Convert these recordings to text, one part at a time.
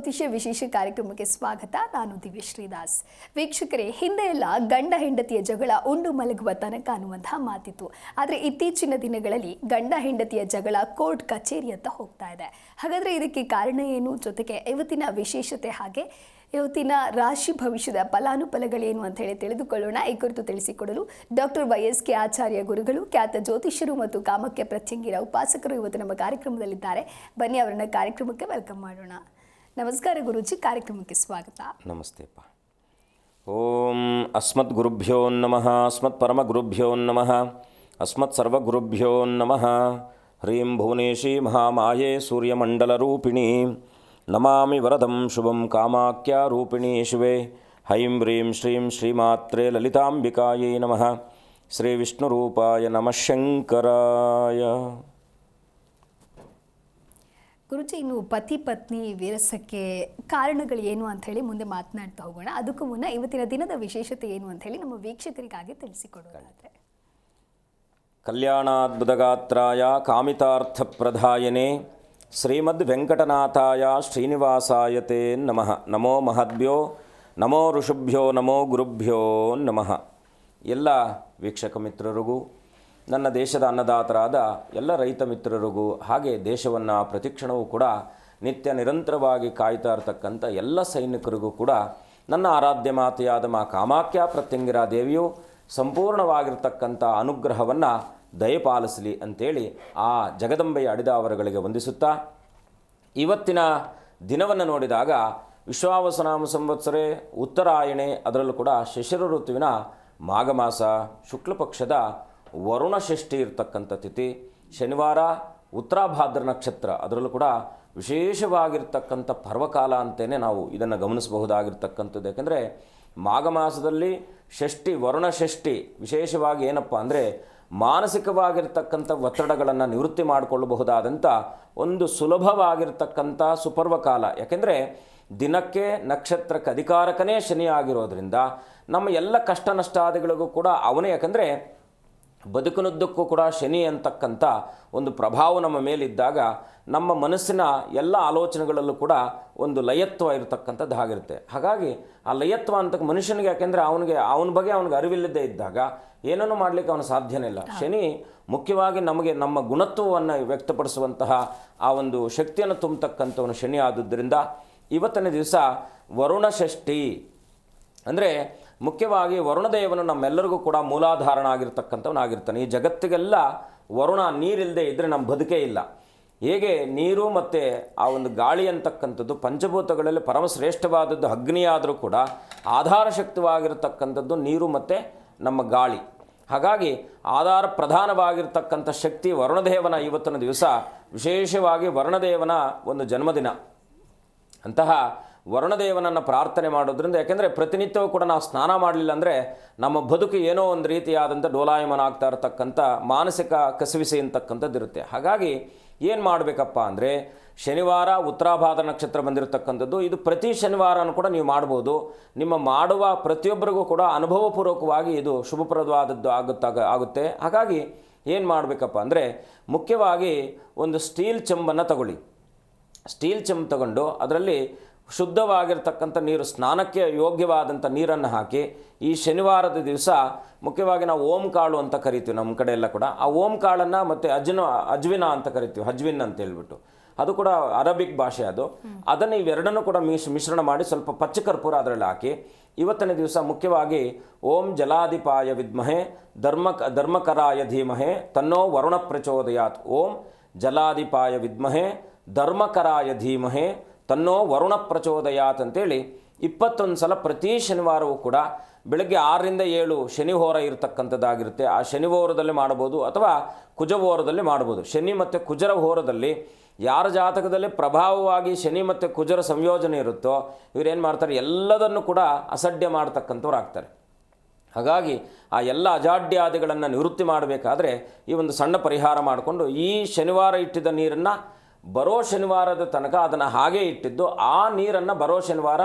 ಜ್ಯೋತಿಷ್ಯ ವಿಶೇಷ ಕಾರ್ಯಕ್ರಮಕ್ಕೆ ಸ್ವಾಗತ. ನಾನು ದಿವ್ಯ ಶ್ರೀದಾಸ್ ವೀಕ್ಷಕರೇ ಹಿಂದೆ ಎಲ್ಲ ಗಂಡ ಹೆಂಡತಿಯ ಜಗಳ ಉಂಡು ಮಲಗುವ ತನಕ ಅನ್ನುವಂತಹ ಮಾತಿತ್ತು. ಆದರೆ ಇತ್ತೀಚಿನ ದಿನಗಳಲ್ಲಿ ಗಂಡ ಹೆಂಡತಿಯ ಜಗಳ ಕೋರ್ಟ್ ಕಚೇರಿ ಅಂತ ಹೋಗ್ತಾ ಇದೆ. ಹಾಗಾದರೆ ಇದಕ್ಕೆ ಕಾರಣ ಏನು? ಜೊತೆಗೆ ಇವತ್ತಿನ ವಿಶೇಷತೆ ಹಾಗೆ? ಇವತ್ತಿನ ರಾಶಿ ಭವಿಷ್ಯದ ಫಲಾನುಫಲಗಳೇನು ಅಂತ ಹೇಳಿ ತಿಳಿದುಕೊಳ್ಳೋಣ. ಈ ಕುರಿತು ತಿಳಿಸಿಕೊಡಲು doctor Y S K Acharya ಗುರುಗಳು, ಖ್ಯಾತ ಜ್ಯೋತಿಷ್ಯರು ಮತ್ತು ಕಾಮಕ್ಯ ಪ್ರತ್ಯಂಗಿರ ಉಪಾಸಕರು ಇವತ್ತು ನಮ್ಮ ಕಾರ್ಯಕ್ರಮದಲ್ಲಿದ್ದಾರೆ. ಬನ್ನಿ ಅವರನ್ನ ಕಾರ್ಯಕ್ರಮಕ್ಕೆ ವೆಲ್ಕಮ್ ಮಾಡೋಣ. ನಮಸ್ಕಾರ ಗುರುಜಿ ಕಾರ್ಯಕ್ರಮಕ್ಕೆ ಸ್ವಾಗತ ನಮಸ್ತೆಪ್ಪ ಓಂ ಅಸ್ಮತ್ ಗುರುಭ್ಯೋ ನಮಃ ಅಸ್ಮತ್ ಪರಮ ಗುರುಭ್ಯೋ ನಮಃ ಅಸ್ಮತ್ ಸರ್ವಗುರುಭ್ಯೋ ನಮಃ ಹ್ರೀಂ ಭುವನೇಶಿ ಮಹಾಮಾಯೆ ಸೂರ್ಯಮಂಡಲರೂಪಿಣಿ ನಮಾಮಿ ವರದಂ ಶುಭಂ ಕಾಮಾಖ್ಯ ರೂಪಿಣಿ ಶಿವೆ ಹೈಂ ಹ್ರೀಂ ಶ್ರೀಂ ಶ್ರೀಮಾತ್ರೇ ಲಲಿತಾಂಬಿಕಾಯೇ ನಮಃ ಶ್ರೀ ವಿಷ್ಣುರೂಪಾಯ ನಮಃ ಶಂಕರಾಯ ಗುರುಜಿ ಇನ್ನು ಪತಿ ಪತ್ನಿ ವಿರಸಕ್ಕೆ ಕಾರಣಗಳು ಏನು ಅಂತ ಹೇಳಿ ಮುಂದೆ ಮಾತನಾಡ್ತಾ ಹೋಗೋಣ. ಅದಕ್ಕೂ ಮುನ್ನ ಇವತ್ತಿನ ದಿನದ ವಿಶೇಷತೆ ಏನು ಅಂತ ಹೇಳಿ ನಮ್ಮ ವೀಕ್ಷಕರಿಗಾಗಿ ತಿಳಿಸಿಕೊಡೋದಾದ್ರೆ ಕಲ್ಯಾಣಾದ್ಭುತಗಾತ್ರಾಯ ಕಾಮಿತಾರ್ಥಪ್ರದಾಯನೆ ಶ್ರೀಮದ್ ವೆಂಕಟನಾಥಾಯ ಶ್ರೀನಿವಾಸಾಯತೆ ನಮಃ. ನಮೋ ಮಹದ್ಭ್ಯೋ, ನಮೋ ಋಷುಭ್ಯೋ, ನಮೋ ಗುರುಭ್ಯೋ ನಮಃ. ಎಲ್ಲ ವೀಕ್ಷಕ ಮಿತ್ರರಿಗೂ ನನ್ನ ದೇಶದ ಅನ್ನದಾತರಾದ ಎಲ್ಲ ರೈತ ಮಿತ್ರರಿಗೂ ಹಾಗೆ ದೇಶವನ್ನು ಪ್ರತಿಕ್ಷಣವೂ ಕೂಡ ನಿತ್ಯ ನಿರಂತರವಾಗಿ ಕಾಯ್ತಾ ಇರತಕ್ಕಂಥ ಎಲ್ಲ ಸೈನಿಕರಿಗೂ ಕೂಡ ನನ್ನ ಆರಾಧ್ಯ ಮಾತೆಯಾದ ಮಾ ಕಾಮಾಖ್ಯ ಪ್ರತ್ಯಂಗಿರ ದೇವಿಯು ಸಂಪೂರ್ಣವಾಗಿರ್ತಕ್ಕಂಥ ಅನುಗ್ರಹವನ್ನು ದಯಪಾಲಿಸಲಿ ಅಂತೇಳಿ ಆ ಜಗದಂಬೆಯ ಅಡಿದಾವರಗಳಿಗೆ ವಂದಿಸುತ್ತಾ, ಇವತ್ತಿನ ದಿನವನ್ನು ನೋಡಿದಾಗ ವಿಶ್ವಾವಸನಾಮ ಸಂವತ್ಸರೆ, ಉತ್ತರಾಯಣೆ, ಅದರಲ್ಲೂ ಕೂಡ ಶಿಶಿರ ಋತುವಿನ ಮಾಘಮಾಸ ಶುಕ್ಲ ಪಕ್ಷದ ವರುಣ ಷಷ್ಠಿ ಇರತಕ್ಕಂಥ ತಿಥಿ, ಶನಿವಾರ ಉತ್ತರಾಭಾದ್ರ ನಕ್ಷತ್ರ, ಅದರಲ್ಲೂ ಕೂಡ ವಿಶೇಷವಾಗಿರ್ತಕ್ಕಂಥ ಪರ್ವಕಾಲ ಅಂತಲೇ ನಾವು ಇದನ್ನು ಗಮನಿಸಬಹುದಾಗಿರ್ತಕ್ಕಂಥದ್ದು. ಯಾಕೆಂದರೆ ಮಾಘ ಮಾಸದಲ್ಲಿ ಷಷ್ಠಿ, ವರುಣ ಷಷ್ಠಿ ವಿಶೇಷವಾಗಿ ಏನಪ್ಪ ಅಂದರೆ ಮಾನಸಿಕವಾಗಿರ್ತಕ್ಕಂಥ ಒತ್ತಡಗಳನ್ನು ನಿವೃತ್ತಿ ಮಾಡಿಕೊಳ್ಳಬಹುದಾದಂಥ ಒಂದು ಸುಲಭವಾಗಿರ್ತಕ್ಕಂಥ ಸುಪರ್ವಕಾಲ. ಯಾಕೆಂದರೆ ದಿನಕ್ಕೆ ನಕ್ಷತ್ರಕ್ಕೆ ಅಧಿಕಾರಕನೇ ಶನಿ ಆಗಿರೋದ್ರಿಂದ ನಮ್ಮ ಎಲ್ಲ ಕಷ್ಟ ನಷ್ಟಾದಿಗಳಿಗೂ ಕೂಡ ಅವನೇ. ಯಾಕಂದರೆ ಬದುಕಿನುದ್ದಕ್ಕೂ ಕೂಡ ಶನಿ ಅಂತಕ್ಕಂಥ ಒಂದು ಪ್ರಭಾವ ನಮ್ಮ ಮೇಲಿದ್ದಾಗ ನಮ್ಮ ಮನಸ್ಸಿನ ಎಲ್ಲ ಆಲೋಚನೆಗಳಲ್ಲೂ ಕೂಡ ಒಂದು ಲಯತ್ವ ಇರತಕ್ಕಂಥದ್ದು ಆಗಿರುತ್ತೆ ಹಾಗಾಗಿ ಆ ಲಯತ್ವ ಅಂತ ಮನುಷ್ಯನಿಗೆ ಯಾಕೆಂದರೆ ಅವನಿಗೆ ಅವನ ಬಗ್ಗೆ ಅವನಿಗೆ ಅರಿವಿಲ್ಲದೆ ಇದ್ದಾಗ ಏನನ್ನೂ ಮಾಡಲಿಕ್ಕೆ ಅವನು ಸಾಧ್ಯನೇ ಇಲ್ಲ. ಶನಿ ಮುಖ್ಯವಾಗಿ ನಮಗೆ ನಮ್ಮ ಗುಣತ್ವವನ್ನು ವ್ಯಕ್ತಪಡಿಸುವಂತಹ ಆ ಒಂದು ಶಕ್ತಿಯನ್ನು ತುಂಬತಕ್ಕಂಥವನು ಶನಿ ಆದುದರಿಂದ ಇವತ್ತಿನ ದಿವಸ ವರುಣ ಷಷ್ಠಿ ಅಂದರೆ ಮುಖ್ಯವಾಗಿ ವರುಣದೇವನು ನಮ್ಮೆಲ್ಲರಿಗೂ ಕೂಡ ಮೂಲಾಧಾರಣ ಆಗಿರ್ತಕ್ಕಂಥವನಾಗಿರ್ತಾನೆ ಈ ಜಗತ್ತಿಗೆಲ್ಲ ವರುಣ ನೀರಿಲ್ಲದೆ ಇದ್ದರೆ ನಮ್ಮ ಬದುಕೇ ಇಲ್ಲ. ಹೇಗೆ ನೀರು ಮತ್ತು ಆ ಒಂದು ಗಾಳಿ ಅಂತಕ್ಕಂಥದ್ದು ಪಂಚಭೂತಗಳಲ್ಲಿ ಪರಮಶ್ರೇಷ್ಠವಾದದ್ದು ಅಗ್ನಿಯಾದರೂ ಕೂಡ ಆಧಾರ ಶಕ್ತಿವಾಗಿರತಕ್ಕಂಥದ್ದು ನೀರು ಮತ್ತು ನಮ್ಮ ಗಾಳಿ. ಹಾಗಾಗಿ ಆಧಾರ ಪ್ರಧಾನವಾಗಿರ್ತಕ್ಕಂಥ ಶಕ್ತಿ ವರುಣದೇವನ ಇವತ್ತಿನ ದಿವಸ ವಿಶೇಷವಾಗಿ ವರುಣದೇವನ ಒಂದು ಜನ್ಮದಿನ. ಅಂತಹ ವರುಣದೇವನನ್ನು ಪ್ರಾರ್ಥನೆ ಮಾಡೋದ್ರಿಂದ ಯಾಕೆಂದರೆ ಪ್ರತಿನಿತ್ಯವೂ ಕೂಡ ನಾವು ಸ್ನಾನ ಮಾಡಲಿಲ್ಲ ಅಂದರೆ ನಮ್ಮ ಬದುಕು ಏನೋ ಒಂದು ರೀತಿಯಾದಂಥ ಡೋಲಾಯಮನ ಆಗ್ತಾ ಇರತಕ್ಕಂಥ ಮಾನಸಿಕ ಕಸಿವಿಸಿ ಅಂತಕ್ಕಂಥದ್ದು ಇರುತ್ತೆ. ಹಾಗಾಗಿ ಏನು ಮಾಡಬೇಕಪ್ಪ ಅಂದರೆ ಶನಿವಾರ ಉತ್ತರಾಭಾದ ನಕ್ಷತ್ರ ಬಂದಿರತಕ್ಕಂಥದ್ದು, ಇದು ಪ್ರತಿ ಶನಿವಾರನೂ ಕೂಡ ನೀವು ಮಾಡ್ಬೋದು. ನಿಮ್ಮ ಮಾಡುವ ಪ್ರತಿಯೊಬ್ಬರಿಗೂ ಕೂಡ ಅನುಭವಪೂರ್ವಕವಾಗಿ ಇದು ಶುಭಪ್ರದವಾದದ್ದು ಆಗುತ್ತಾಗ ಆಗುತ್ತೆ. ಹಾಗಾಗಿ ಏನು ಮಾಡಬೇಕಪ್ಪ ಅಂದರೆ ಮುಖ್ಯವಾಗಿ ಒಂದು ಸ್ಟೀಲ್ ಚೆಂಬನ್ನು ತಗೊಳ್ಳಿ. ಸ್ಟೀಲ್ ಚೆಂಬು ತಗೊಂಡು ಅದರಲ್ಲಿ ಶುದ್ಧವಾಗಿರ್ತಕ್ಕಂಥ ನೀರು, ಸ್ನಾನಕ್ಕೆ ಯೋಗ್ಯವಾದಂಥ ನೀರನ್ನು ಹಾಕಿ, ಈ ಶನಿವಾರದ ದಿವಸ ಮುಖ್ಯವಾಗಿ ನಾವು ಓಂ ಕಾಳು ಅಂತ ಕರಿತೀವಿ ನಮ್ಮ ಕಡೆ ಎಲ್ಲ ಕೂಡ. ಆ ಓಂ ಕಾಳನ್ನು ಮತ್ತು ಅಜ್ನ ಅಜ್ವಿನ ಅಂತ ಕರಿತೀವಿ, ಅಜ್ವಿನ್ ಅಂತ ಹೇಳ್ಬಿಟ್ಟು. ಅದು ಕೂಡ ಅರಬಿಕ್ ಭಾಷೆ ಅದು. ಅದನ್ನು ಇವೆರಡನ್ನೂ ಕೂಡ ಮಿಶ್, ಮಿಶ್ರಣ ಮಾಡಿ ಸ್ವಲ್ಪ ಪಚ್ಚ ಕರ್ಪೂರ ಅದರಲ್ಲಿ ಹಾಕಿ, ಇವತ್ತಿನ ದಿವಸ ಮುಖ್ಯವಾಗಿ ಓಂ ಜಲಾಧಿಪಾಯ ವಿದ್ಮಹೆ, ಧರ್ಮ, ಧರ್ಮಕರಾಯ ಧೀಮಹೆ, ತನ್ನೋ ವರುಣ ಪ್ರಚೋದಯಾತ್. ಓಂ ಜಲಾಧಿಪಾಯ ವಿದ್ಮಹೆ, ಧರ್ಮಕರಾಯ ಧೀಮಹೆ ತನ್ನೋ ವರುಣ ಪ್ರಚೋದಯಾತ್ ಅಂತೇಳಿ ಇಪ್ಪತ್ತೊಂದು ಸಲ ಪ್ರತಿ ಶನಿವಾರವೂ ಕೂಡ ಬೆಳಗ್ಗೆ ಆರರಿಂದ ಏಳು ಶನಿಹೋರ ಇರತಕ್ಕಂಥದ್ದಾಗಿರುತ್ತೆ. ಆ ಶನಿಹೋರದಲ್ಲಿ ಮಾಡ್ಬೋದು ಅಥವಾ ಕುಜಹೋರದಲ್ಲಿ ಮಾಡ್ಬೋದು ಶನಿ ಮತ್ತು ಕುಜರ ಹೋರದಲ್ಲಿ ಯಾರ ಜಾತಕದಲ್ಲಿ ಪ್ರಭಾವವಾಗಿ ಶನಿ ಮತ್ತು ಕುಜರ ಸಂಯೋಜನೆ ಇರುತ್ತೋ ಇವರೇನು ಮಾಡ್ತಾರೆ? ಎಲ್ಲದನ್ನು ಕೂಡ ಅಸಡ್ಡೆ ಮಾಡ್ತಕ್ಕಂಥವ್ರು ಆಗ್ತಾರೆ. ಹಾಗಾಗಿ ಆ ಎಲ್ಲ ಅಜಾಡ್ಯಾದಿಗಳನ್ನು ನಿವೃತ್ತಿ ಮಾಡಬೇಕಾದ್ರೆ ಈ ಒಂದು ಸಣ್ಣ ಪರಿಹಾರ ಮಾಡಿಕೊಂಡು ಈ ಶನಿವಾರ ಇಟ್ಟಿದ್ದ ನೀರನ್ನು ಬರೋ ಶನಿವಾರದ ತನಕ ಅದನ್ನು ಹಾಗೇ ಇಟ್ಟಿದ್ದು, ಆ ನೀರನ್ನು ಬರೋ ಶನಿವಾರ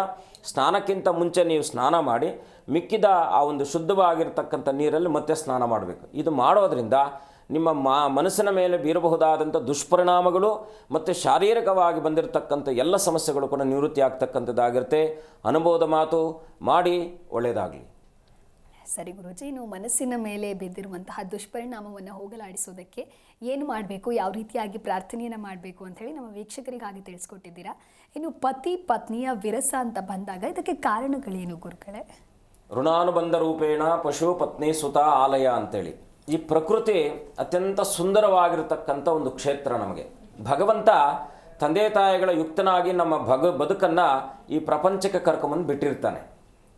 ಸ್ನಾನಕ್ಕಿಂತ ಮುಂಚೆ ನೀವು ಸ್ನಾನ ಮಾಡಿ, ಮಿಕ್ಕಿದ ಆ ಒಂದು ಶುದ್ಧವಾಗಿರ್ತಕ್ಕಂಥ ನೀರಲ್ಲಿ ಮತ್ತೆ ಸ್ನಾನ ಮಾಡಬೇಕು. ಇದು ಮಾಡೋದ್ರಿಂದ ನಿಮ್ಮ ಮಾ, ಮನಸ್ಸಿನ ಮೇಲೆ ಬೀರಬಹುದಾದಂಥ ದುಷ್ಪರಿಣಾಮಗಳು ಮತ್ತು ಶಾರೀರಿಕವಾಗಿ ಬಂದಿರತಕ್ಕಂಥ ಎಲ್ಲ ಸಮಸ್ಯೆಗಳು ಕೂಡ ನಿವೃತ್ತಿ ಆಗ್ತಕ್ಕಂಥದ್ದಾಗಿರುತ್ತೆ ಅನುಭವದ ಮಾತು ಮಾಡಿ ಒಳ್ಳೆಯದಾಗಲಿ. ಸರಿ ಗುರುಜಿ ಇನ್ನು ಮನಸ್ಸಿನ ಮೇಲೆ ಬಿದ್ದಿರುವಂತಹ ದುಷ್ಪರಿಣಾಮವನ್ನು ಹೋಗಲಾಡಿಸೋದಕ್ಕೆ ಏನು ಮಾಡಬೇಕು, ಯಾವ ರೀತಿಯಾಗಿ ಪ್ರಾರ್ಥನೆಯನ್ನು ಮಾಡಬೇಕು ಅಂತ ಹೇಳಿ ನಮ್ಮ ವೀಕ್ಷಕರಿಗಾಗಿ ತಿಳಿಸ್ಕೊಟ್ಟಿದ್ದೀರಾ. ಇನ್ನು ಪತಿ ಪತ್ನಿಯ ವಿರಸ ಅಂತ ಬಂದಾಗ ಇದಕ್ಕೆ ಕಾರಣಗಳೇನು ಗುರುಗಳೇ? ಋಣಾನುಬಂಧ ರೂಪೇಣ ಪಶು ಪತ್ನಿ ಸುತ ಆಲಯ ಅಂತೇಳಿ. ಈ ಪ್ರಕೃತಿ ಅತ್ಯಂತ ಸುಂದರವಾಗಿರತಕ್ಕಂಥ ಒಂದು ಕ್ಷೇತ್ರ ನಮಗೆ. ಭಗವಂತ ತಂದೆ ತಾಯಿಗಳ ಯುಕ್ತನಾಗಿ ನಮ್ಮ ಭಗ, ಬದುಕನ್ನು ಈ ಪ್ರಪಂಚಕ್ಕೆ ಕರ್ಕೊಂಬಂದು ಬಿಟ್ಟಿರ್ತಾನೆ.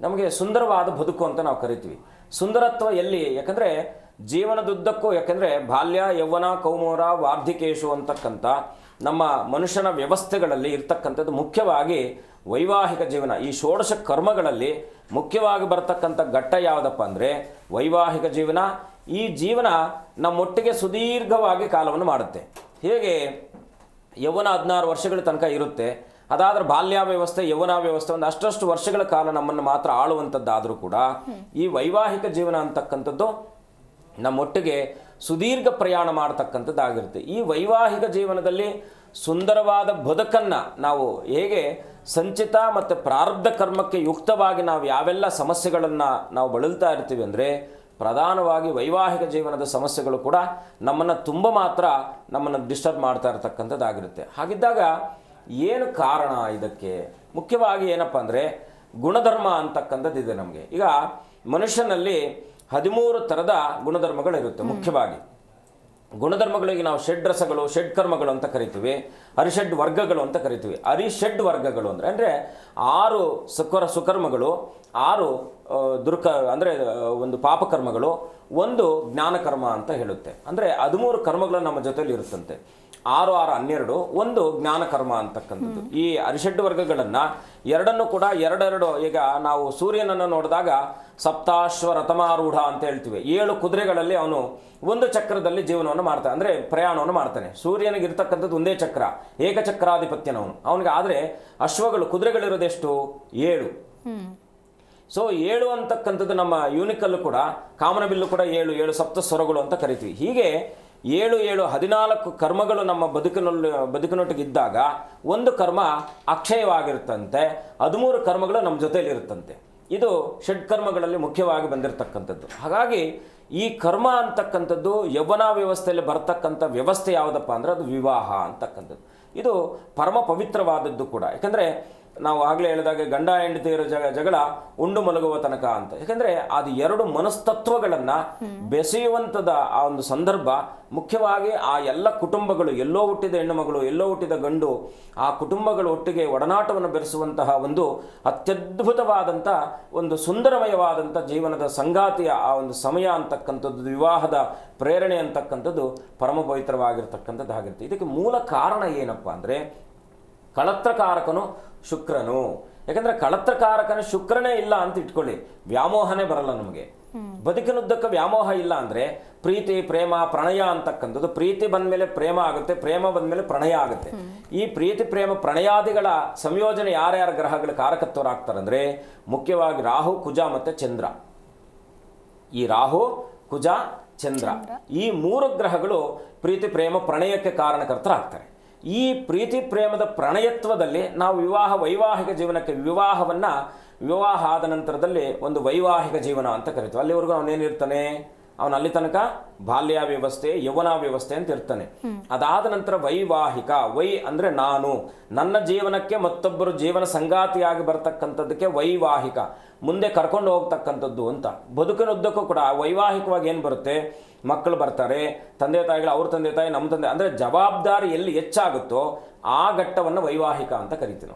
ನಮಗೆ ಸುಂದರವಾದ ಬದುಕು ಅಂತ ನಾವು ಕರಿತೀವಿ. ಸುಂದರತ್ವ ಎಲ್ಲಿ? ಯಾಕಂದರೆ ಜೀವನದುದ್ದಕ್ಕೂ, ಯಾಕಂದರೆ ಬಾಲ್ಯ, ಯೌವನ, ಕೌಮೋರ, ವಾರ್ಧಿಕೇಶು ಅಂತಕ್ಕಂಥ ನಮ್ಮ ಮನುಷ್ಯನ ವ್ಯವಸ್ಥೆಗಳಲ್ಲಿ ಇರ್ತಕ್ಕಂಥದ್ದು ಮುಖ್ಯವಾಗಿ ವೈವಾಹಿಕ ಜೀವನ. ಈ ಷೋಡಶ ಕರ್ಮಗಳಲ್ಲಿ ಮುಖ್ಯವಾಗಿ ಬರತಕ್ಕಂಥ ಘಟ್ಟ ಯಾವುದಪ್ಪ ಅಂದರೆ ವೈವಾಹಿಕ ಜೀವನ. ಈ ಜೀವನ ನಮ್ಮೊಟ್ಟಿಗೆ ಸುದೀರ್ಘವಾಗಿ ಕಾಲವನ್ನು ಮಾಡುತ್ತೆ. ಹೇಗೆ? ಯೌವನ ಹದಿನಾರು ವರ್ಷಗಳ ತನಕ ಇರುತ್ತೆ. ಅದಾದ್ರೆ ಬಾಲ್ಯ ವ್ಯವಸ್ಥೆ ಯೌವನ ವ್ಯವಸ್ಥೆ ಒಂದು ಅಷ್ಟಷ್ಟು ವರ್ಷಗಳ ಕಾಲ ನಮ್ಮನ್ನು ಮಾತ್ರ ಆಳುವಂಥದ್ದಾದರೂ ಕೂಡ ಈ ವೈವಾಹಿಕ ಜೀವನ ಅಂತಕ್ಕಂಥದ್ದು ನಮ್ಮೊಟ್ಟಿಗೆ ಸುದೀರ್ಘ ಪ್ರಯಾಣ ಮಾಡತಕ್ಕಂಥದ್ದಾಗಿರುತ್ತೆ. ಈ ವೈವಾಹಿಕ ಜೀವನದಲ್ಲಿ ಸುಂದರವಾದ ಬದುಕನ್ನು ನಾವು ಹೇಗೆ ಸಂಚಿತ ಮತ್ತು ಪ್ರಾರಬ್ಧ ಕರ್ಮಕ್ಕೆ ಯುಕ್ತವಾಗಿ ನಾವು ಯಾವೆಲ್ಲ ಸಮಸ್ಯೆಗಳನ್ನು ನಾವು ಬಳಲ್ತಾ ಇರ್ತೀವಿ ಅಂದರೆ ಪ್ರಧಾನವಾಗಿ ವೈವಾಹಿಕ ಜೀವನದ ಸಮಸ್ಯೆಗಳು ಕೂಡ ನಮ್ಮನ್ನು ತುಂಬ ಮಾತ್ರ ನಮ್ಮನ್ನು ಡಿಸ್ಟರ್ಬ್ ಮಾಡ್ತಾ ಇರತಕ್ಕಂಥದ್ದಾಗಿರುತ್ತೆ. ಹಾಗಿದ್ದಾಗ ಏನು ಕಾರಣ ಇದಕ್ಕೆ? ಮುಖ್ಯವಾಗಿ ಏನಪ್ಪ ಅಂದರೆ ಗುಣಧರ್ಮ ಅಂತಕ್ಕಂಥದ್ದು ಇದೆ ನಮಗೆ. ಈಗ ಮನುಷ್ಯನಲ್ಲಿ ಹದಿಮೂರು ಥರದ ಗುಣಧರ್ಮಗಳಿರುತ್ತೆ ಮುಖ್ಯವಾಗಿ. ಗುಣಧರ್ಮಗಳಿಗೆ ನಾವು ಷಡ್ ರಸಗಳು ಷಡ್ ಕರ್ಮಗಳು ಅಂತ ಕರಿತೀವಿ ಅರಿಷಡ್ ವರ್ಗಗಳು ಅಂತ ಕರಿತೀವಿ. ಅರಿಷಡ್ ವರ್ಗಗಳು ಅಂದರೆ ಅಂದರೆ ಆರು ಸುಕರ ಸುಕರ್ಮಗಳು ಆರು ದುರ್ಕ, ಅಂದರೆ ಒಂದು ಪಾಪಕರ್ಮಗಳು ಒಂದು ಜ್ಞಾನಕರ್ಮ ಅಂತ ಹೇಳುತ್ತೆ. ಅಂದರೆ ಹದಿಮೂರು ಕರ್ಮಗಳು ನಮ್ಮ ಜೊತೆಯಲ್ಲಿ ಇರುತ್ತಂತೆ. ಆರು ಆರು, ಹನ್ನೆರಡು, ಒಂದು ಜ್ಞಾನಕರ್ಮ ಅಂತಕ್ಕಂಥದ್ದು. ಈ ಅರಿಷಡ್ ವರ್ಗಗಳನ್ನು ಎರಡನ್ನು ಕೂಡ ಎರಡೆರಡು, ಈಗ ನಾವು ಸೂರ್ಯನನ್ನು ನೋಡಿದಾಗ ಸಪ್ತಾಶ್ವ ರಥಮಾರೂಢ ಅಂತ ಹೇಳ್ತೀವಿ. ಏಳು ಕುದುರೆಗಳಲ್ಲಿ ಅವನು ಒಂದು ಚಕ್ರದಲ್ಲಿ ಜೀವನವನ್ನು ಮಾಡ್ತಾನೆ. ಅಂದರೆ ಪ್ರಯಾಣವನ್ನು ಮಾಡ್ತಾನೆ. ಸೂರ್ಯನಿಗೆ ಇರ್ತಕ್ಕಂಥದ್ದು ಒಂದೇ ಚಕ್ರ, ಏಕಚಕ್ರಾಧಿಪತ್ಯನವನು. ಅವನಿಗೆ ಆದರೆ ಅಶ್ವಗಳು, ಕುದುರೆಗಳಿರೋದೆಷ್ಟು? ಏಳು. ಸೊ ಏಳು ಅಂತಕ್ಕಂಥದ್ದು ನಮ್ಮ ಯೂನಿಕಲ್ಲೂ ಕೂಡ ಕಾಮನಬಿಲ್ಲು ಕೂಡ ಏಳು ಏಳು ಸಪ್ತ ಸ್ವರಗಳು ಅಂತ ಕರಿತೀವಿ. ಹೀಗೆ ಏಳು ಏಳು, ಹದಿನಾಲ್ಕು ಕರ್ಮಗಳು ನಮ್ಮ ಬದುಕಿನಲ್ಲಿ, ಬದುಕಿನೊಟ್ಟಿಗೆ ಇದ್ದಾಗ ಒಂದು ಕರ್ಮ ಅಕ್ಷಯವಾಗಿರುತ್ತಂತೆ ಹದಿಮೂರು ಕರ್ಮಗಳು ನಮ್ಮ ಜೊತೆಯಲ್ಲಿ ಇರುತ್ತಂತೆ. ಇದು ಷಡ್ಕರ್ಮಗಳಲ್ಲಿ ಮುಖ್ಯವಾಗಿ ಬಂದಿರತಕ್ಕಂಥದ್ದು. ಹಾಗಾಗಿ ಈ ಕರ್ಮ ಅಂತಕ್ಕಂಥದ್ದು ಯೌವನ ವ್ಯವಸ್ಥೆಯಲ್ಲಿ ಬರತಕ್ಕಂಥ ವ್ಯವಸ್ಥೆ ಯಾವುದಪ್ಪ ಅಂದರೆ ಅದು ವಿವಾಹ ಅಂತಕ್ಕಂಥದ್ದು. ಇದು ಪರಮ ಪವಿತ್ರವಾದದ್ದು ಕೂಡ. ಯಾಕಂದರೆ ನಾವು ಆಗಲೇ ಹೇಳಿದಾಗ ಗಂಡ ಹೆಂಡತಿ ಇರೋ ಜಗ, ಜಗಳ ಉಂಡು ಮಲಗುವ ತನಕ ಅಂತ. ಯಾಕಂದ್ರೆ ಅದು ಎರಡು ಮನಸ್ತತ್ವಗಳನ್ನ ಬೆಸೆಯುವಂತದ ಆ ಒಂದು ಸಂದರ್ಭ, ಮುಖ್ಯವಾಗಿ ಆ ಎಲ್ಲ ಕುಟುಂಬಗಳು, ಎಲ್ಲೋ ಹುಟ್ಟಿದ ಹೆಣ್ಣು ಮಗಳು ಎಲ್ಲೋ ಹುಟ್ಟಿದ ಗಂಡು, ಆ ಕುಟುಂಬಗಳು ಒಟ್ಟಿಗೆ ಒಡನಾಟವನ್ನು ಬೆರೆಸುವಂತಹ ಒಂದು ಅತ್ಯದ್ಭುತವಾದಂಥ ಒಂದು ಸುಂದರಮಯವಾದಂಥ ಜೀವನದ ಸಂಗಾತಿಯ ಆ ಒಂದು ಸಮಯ ಅಂತಕ್ಕಂಥದ್ದು, ವಿವಾಹದ ಪ್ರೇರಣೆ ಅಂತಕ್ಕಂಥದ್ದು ಪರಮ ಪವಿತ್ರವಾಗಿರ್ತಕ್ಕಂಥದ್ದಾಗಿರುತ್ತೆ ಇದಕ್ಕೆ ಮೂಲ ಕಾರಣ ಏನಪ್ಪ ಅಂದರೆ ಕಳತ್ರಕಾರಕನು ಶುಕ್ರನು. ಯಾಕಂದ್ರೆ ಕಳತ್ರಕಾರಕನು ಶುಕ್ರನೇ ಇಲ್ಲ ಅಂತ ಇಟ್ಕೊಳ್ಳಿ. ವ್ಯಾಮೋಹನೇ ಬರಲ್ಲ ನಮಗೆ. ಬದುಕಿನುದ್ದಕ್ಕೆ ವ್ಯಾಮೋಹ ಇಲ್ಲ ಅಂದ್ರೆ ಪ್ರೀತಿ ಪ್ರೇಮ ಪ್ರಣಯ ಅಂತಕ್ಕಂಥದ್ದು ಪ್ರೀತಿ ಬಂದ್ಮೇಲೆ ಪ್ರೇಮ ಆಗುತ್ತೆ ಪ್ರೇಮ ಬಂದ್ಮೇಲೆ ಪ್ರಣಯ ಆಗುತ್ತೆ. ಈ ಪ್ರೀತಿ ಪ್ರೇಮ ಪ್ರಣಯಾದಿಗಳ ಸಂಯೋಜನೆ ಯಾರ್ಯಾರ ಗ್ರಹಗಳ ಕಾರಕತ್ವರಾಗ್ತಾರೆ ಅಂದ್ರೆ ಮುಖ್ಯವಾಗಿ ರಾಹು ಕುಜ ಮತ್ತೆ ಚಂದ್ರ. ಈ ರಾಹು ಕುಜ ಚಂದ್ರ. ಈ ಮೂರು ಗ್ರಹಗಳು ಪ್ರೀತಿ ಪ್ರೇಮ ಪ್ರಣಯಕ್ಕೆ ಕಾರಣಕರ್ತರಾಗ್ತಾರೆ. ಈ ಪ್ರೀತಿ ಪ್ರೇಮದ ಪ್ರಣಯತ್ವದಲ್ಲಿ ನಾವು ವಿವಾಹ ವೈವಾಹಿಕ ಜೀವನಕ್ಕೆ ವಿವಾಹವನ್ನು ವಿವಾಹ ಆದ ನಂತರದಲ್ಲಿ ಒಂದು ವೈವಾಹಿಕ ಜೀವನ ಅಂತ ಕರಿತೀವಿ. ಅಲ್ಲಿವರೆಗೂ ಅವನೇನಿರ್ತಾನೆ? ಅವನು ಅಲ್ಲಿ ತನಕ ಬಾಲ್ಯ ವ್ಯವಸ್ಥೆ, ಯೌವನ ವ್ಯವಸ್ಥೆ ಅಂತ ಇರ್ತಾನೆ. ಅದಾದ ನಂತರ ವೈವಾಹಿಕ, ವೈ ಅಂದ್ರೆ ನಾನು. ನನ್ನ ಜೀವನಕ್ಕೆ ಮತ್ತೊಬ್ಬರು ಜೀವನ ಸಂಗಾತಿಯಾಗಿ ಬರ್ತಕ್ಕಂಥದ್ದಕ್ಕೆ ವೈವಾಹಿಕ. ಮುಂದೆ ಕರ್ಕೊಂಡು ಹೋಗ್ತಕ್ಕಂಥದ್ದು ಅಂತ. ಬದುಕಿನುದ್ದಕ್ಕೂ ಕೂಡ ವೈವಾಹಿಕವಾಗಿ ಏನು ಬರುತ್ತೆ? ಮಕ್ಕಳು ಬರ್ತಾರೆ, ತಂದೆ ತಾಯಿಗಳು, ಅವ್ರ ತಂದೆ ತಾಯಿ, ನಮ್ಮ ತಂದೆ, ಅಂದರೆ ಜವಾಬ್ದಾರಿ ಎಲ್ಲಿ ಹೆಚ್ಚಾಗುತ್ತೋ ಆ ಘಟ್ಟವನ್ನು ವೈವಾಹಿಕ ಅಂತ ಕರಿತೀವಿ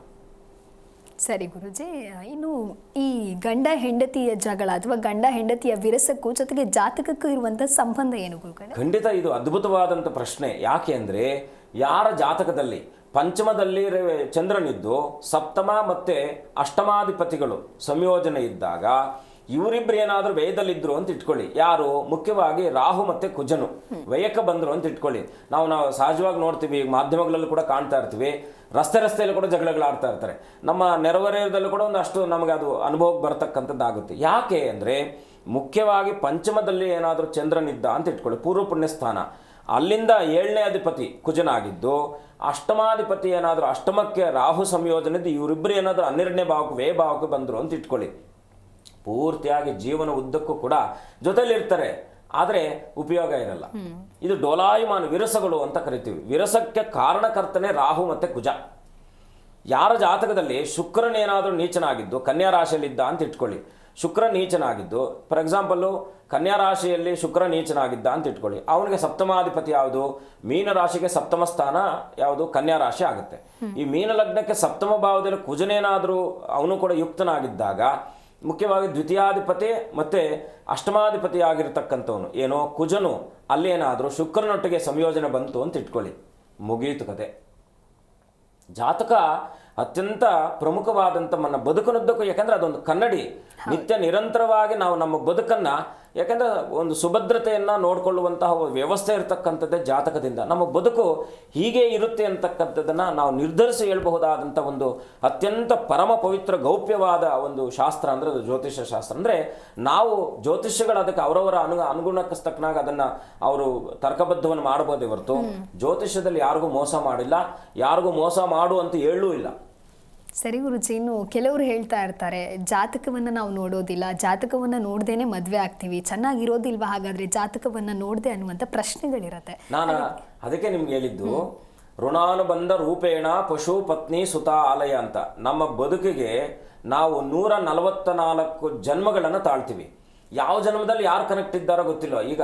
ಸರಿ ಗುರುಜಿ ಇನ್ನು ಈ ಗಂಡ ಹೆಂಡತಿಯ ಜಗಳ ಅಥವಾ ಗಂಡ ಹೆಂಡತಿಯ ವಿರಸಕ್ಕೂ ಜೊತೆಗೆ ಜಾತಕಕ್ಕೂ ಇರುವಂತಹ ಸಂಬಂಧ ಏನು ಗುರುಗಳೇ? ಖಂಡಿತ ಇದು ಅದ್ಭುತವಾದಂಥ ಪ್ರಶ್ನೆ. ಯಾಕೆ ಅಂದ್ರೆ ಯಾರ ಜಾತಕದಲ್ಲಿ ಪಂಚಮದಲ್ಲಿ ಚಂದ್ರನಿದ್ದು ಸಪ್ತಮ ಮತ್ತೆ ಅಷ್ಟಮಾಧಿಪತಿಗಳು ಸಂಯೋಜನೆ ಇದ್ದಾಗ ಇವರಿಬ್ರು ಏನಾದರೂ ವ್ಯಯದಲ್ಲಿದ್ರು ಅಂತ ಇಟ್ಕೊಳ್ಳಿ. ಯಾರು? ಮುಖ್ಯವಾಗಿ ರಾಹು ಮತ್ತೆ ಕುಜನು. ವ್ಯಯಕ್ಕೆ ಬಂದ್ರು ಅಂತ ಇಟ್ಕೊಳ್ಳಿ. ನಾವು ನಾವು ಸಹಜವಾಗಿ ನೋಡ್ತೀವಿ ಮಾಧ್ಯಮಗಳಲ್ಲೂ ಕೂಡ ಕಾಣ್ತಾ ಇರ್ತೀವಿ. ರಸ್ತೆ ರಸ್ತೆಯಲ್ಲಿ ಕೂಡ ಜಗಳಗಳಾಡ್ತಾ ಇರ್ತಾರೆ. ನಮ್ಮ ನೆರವರೆಯದಲ್ಲೂ ಕೂಡ ಒಂದಷ್ಟು ನಮಗೆ ಅದು ಅನುಭವಕ್ಕೆ ಬರ್ತಕ್ಕಂಥದ್ದಾಗುತ್ತೆ. ಯಾಕೆ ಅಂದರೆ, ಮುಖ್ಯವಾಗಿ ಪಂಚಮದಲ್ಲಿ ಏನಾದರೂ ಚಂದ್ರನಿದ್ದ ಅಂತ ಇಟ್ಕೊಳ್ಳಿ. ಪೂರ್ವ ಪುಣ್ಯ ಸ್ಥಾನ ಅಲ್ಲಿಂದ ಏಳನೇ ಅಧಿಪತಿ ಕುಜನಾಗಿದ್ದು, ಅಷ್ಟಮಾಧಿಪತಿ ಏನಾದರೂ ಅಷ್ಟಮಕ್ಕೆ ರಾಹು ಸಂಯೋಜನೆದ್ದು ಇವರಿಬ್ಬರು ಏನಾದರೂ ಹನ್ನೆರಡನೇ ಭಾವಕ್ಕೆ ವೇ ಭಾವಕ್ಕೆ ಬಂದರು ಅಂತ ಇಟ್ಕೊಳ್ಳಿ. ಪೂರ್ತಿಯಾಗಿ ಜೀವನ ಉದ್ದಕ್ಕೂ ಕೂಡ ಜೊತೆಲಿರ್ತಾರೆ. ಆದರೆ ಉಪಯೋಗ ಇರಲ್ಲ. ಇದು ಡೋಲಾಯಮಾನ ವಿರಸಗಳು ಅಂತ ಕರಿತೀವಿ. ವಿರಸಕ್ಕೆ ಕಾರಣಕರ್ತನೆ ರಾಹು ಮತ್ತು ಕುಜ. ಯಾರ ಜಾತಕದಲ್ಲಿ ಶುಕ್ರನೇನಾದರೂ ನೀಚನಾಗಿದ್ದು ಕನ್ಯಾ ರಾಶಿಯಲ್ಲಿದ್ದ ಅಂತ ಇಟ್ಕೊಳ್ಳಿ. ಶುಕ್ರ ನೀಚನಾಗಿದ್ದು ಫಾರ್ ಎಕ್ಸಾಂಪಲ್ಲು ಕನ್ಯಾ ರಾಶಿಯಲ್ಲಿ ಶುಕ್ರ ನೀಚನಾಗಿದ್ದ ಅಂತ ಇಟ್ಕೊಳ್ಳಿ. ಅವನಿಗೆ ಸಪ್ತಮಾಧಿಪತಿ ಯಾವುದು? ಮೀನ ರಾಶಿಗೆ ಸಪ್ತಮ ಸ್ಥಾನ ಯಾವುದು? ಕನ್ಯಾ ರಾಶಿ ಆಗುತ್ತೆ. ಈ ಮೀನ ಲಗ್ನಕ್ಕೆ ಸಪ್ತಮ ಭಾವದಲ್ಲಿ ಕುಜನೇನಾದರೂ ಅವನು ಕೂಡ ಯುಕ್ತನಾಗಿದ್ದಾಗ ಮುಖ್ಯವಾಗಿ ದ್ವಿತೀಯಾಧಿಪತಿ ಮತ್ತು ಅಷ್ಟಮಾಧಿಪತಿ ಆಗಿರತಕ್ಕಂಥವನು ಏನೋ ಕುಜನು ಅಲ್ಲೇನಾದರೂ ಶುಕ್ರನೊಟ್ಟಿಗೆ ಸಂಯೋಜನೆ ಬಂತು ಅಂತ ಇಟ್ಕೊಳ್ಳಿ. ಮುಗಿಯಿತು ಕತೆ. ಜಾತಕ ಅತ್ಯಂತ ಪ್ರಮುಖವಾದಂಥ ನಮ್ಮ ಬದುಕಿನುದ್ದಕ್ಕೂ ಯಾಕಂದರೆ ಅದೊಂದು ಕನ್ನಡಿ. ನಿತ್ಯ ನಿರಂತರವಾಗಿ ನಾವು ನಮ್ಮ ಬದುಕನ್ನ ಯಾಕಂದ್ರೆ ಒಂದು ಸುಭದ್ರತೆಯನ್ನ ನೋಡಿಕೊಳ್ಳುವಂತಹ ಒಂದು ವ್ಯವಸ್ಥೆ ಇರತಕ್ಕಂಥದ್ದೇ ಜಾತಕದಿಂದ. ನಮ್ಮ ಬದುಕು ಹೀಗೆ ಇರುತ್ತೆ ಅಂತಕ್ಕಂಥದ್ದನ್ನ ನಾವು ನಿರ್ಧರಿಸಿ ಹೇಳಬಹುದಾದಂಥ ಒಂದು ಅತ್ಯಂತ ಪರಮ ಪವಿತ್ರ ಗೌಪ್ಯವಾದ ಒಂದು ಶಾಸ್ತ್ರ ಅಂದ್ರೆ ಅದು ಜ್ಯೋತಿಷ್ಯ ಶಾಸ್ತ್ರ. ಅಂದ್ರೆ ನಾವು ಜ್ಯೋತಿಷ್ಯಗಳು ಅದಕ್ಕೆ ಅವರವರ ಅನು ಅನುಗುಣಕ್ಕೆ ತಕ್ಕನಾಗ ಅದನ್ನ ಅವರು ತರ್ಕಬದ್ಧವನ್ನು ಮಾಡಬಹುದೇ ಹೊರತು ಜ್ಯೋತಿಷ್ಯದಲ್ಲಿ ಯಾರಿಗೂ ಮೋಸ ಮಾಡಿಲ್ಲ ಯಾರಿಗೂ ಮೋಸ ಮಾಡು ಅಂತ ಹೇಳೂ ಇಲ್ಲ. ಸರಿ ಗುರುಜಿ ಇನ್ನು ಕೆಲವರು ಹೇಳ್ತಾ ಇರ್ತಾರೆ ಜಾತಕವನ್ನು ನಾವು ನೋಡೋದಿಲ್ಲ ಜಾತಕವನ್ನು ನೋಡ್ದೇನೆ ಮದುವೆ ಆಗ್ತೀವಿ ಚೆನ್ನಾಗಿರೋದಿಲ್ವಾ ಹಾಗಾದ್ರೆ ಜಾತಕವನ್ನು ನೋಡಿದೆ ಅನ್ನುವಂಥ ಪ್ರಶ್ನೆಗಳಿರತ್ತೆ. ನಾನು ಅದಕ್ಕೆ ನಿಮ್ಗೆ ಹೇಳಿದ್ದು ಋಣಾನುಬಂಧ ರೂಪೇಣ ಪಶು ಪತ್ನಿ ಸುತ ಆಲಯ ಅಂತ. ನಮ್ಮ ಬದುಕಿಗೆ ನಾವು ನೂರ ನಲವತ್ತ ನಾಲ್ಕು ಜನ್ಮಗಳನ್ನು ತಾಳ್ತೀವಿ. ಯಾವ ಜನ್ಮದಲ್ಲಿ ಯಾರು ಕನೆಕ್ಟ್ ಇದ್ದಾರೋ ಗೊತ್ತಿಲ್ಲ. ಈಗ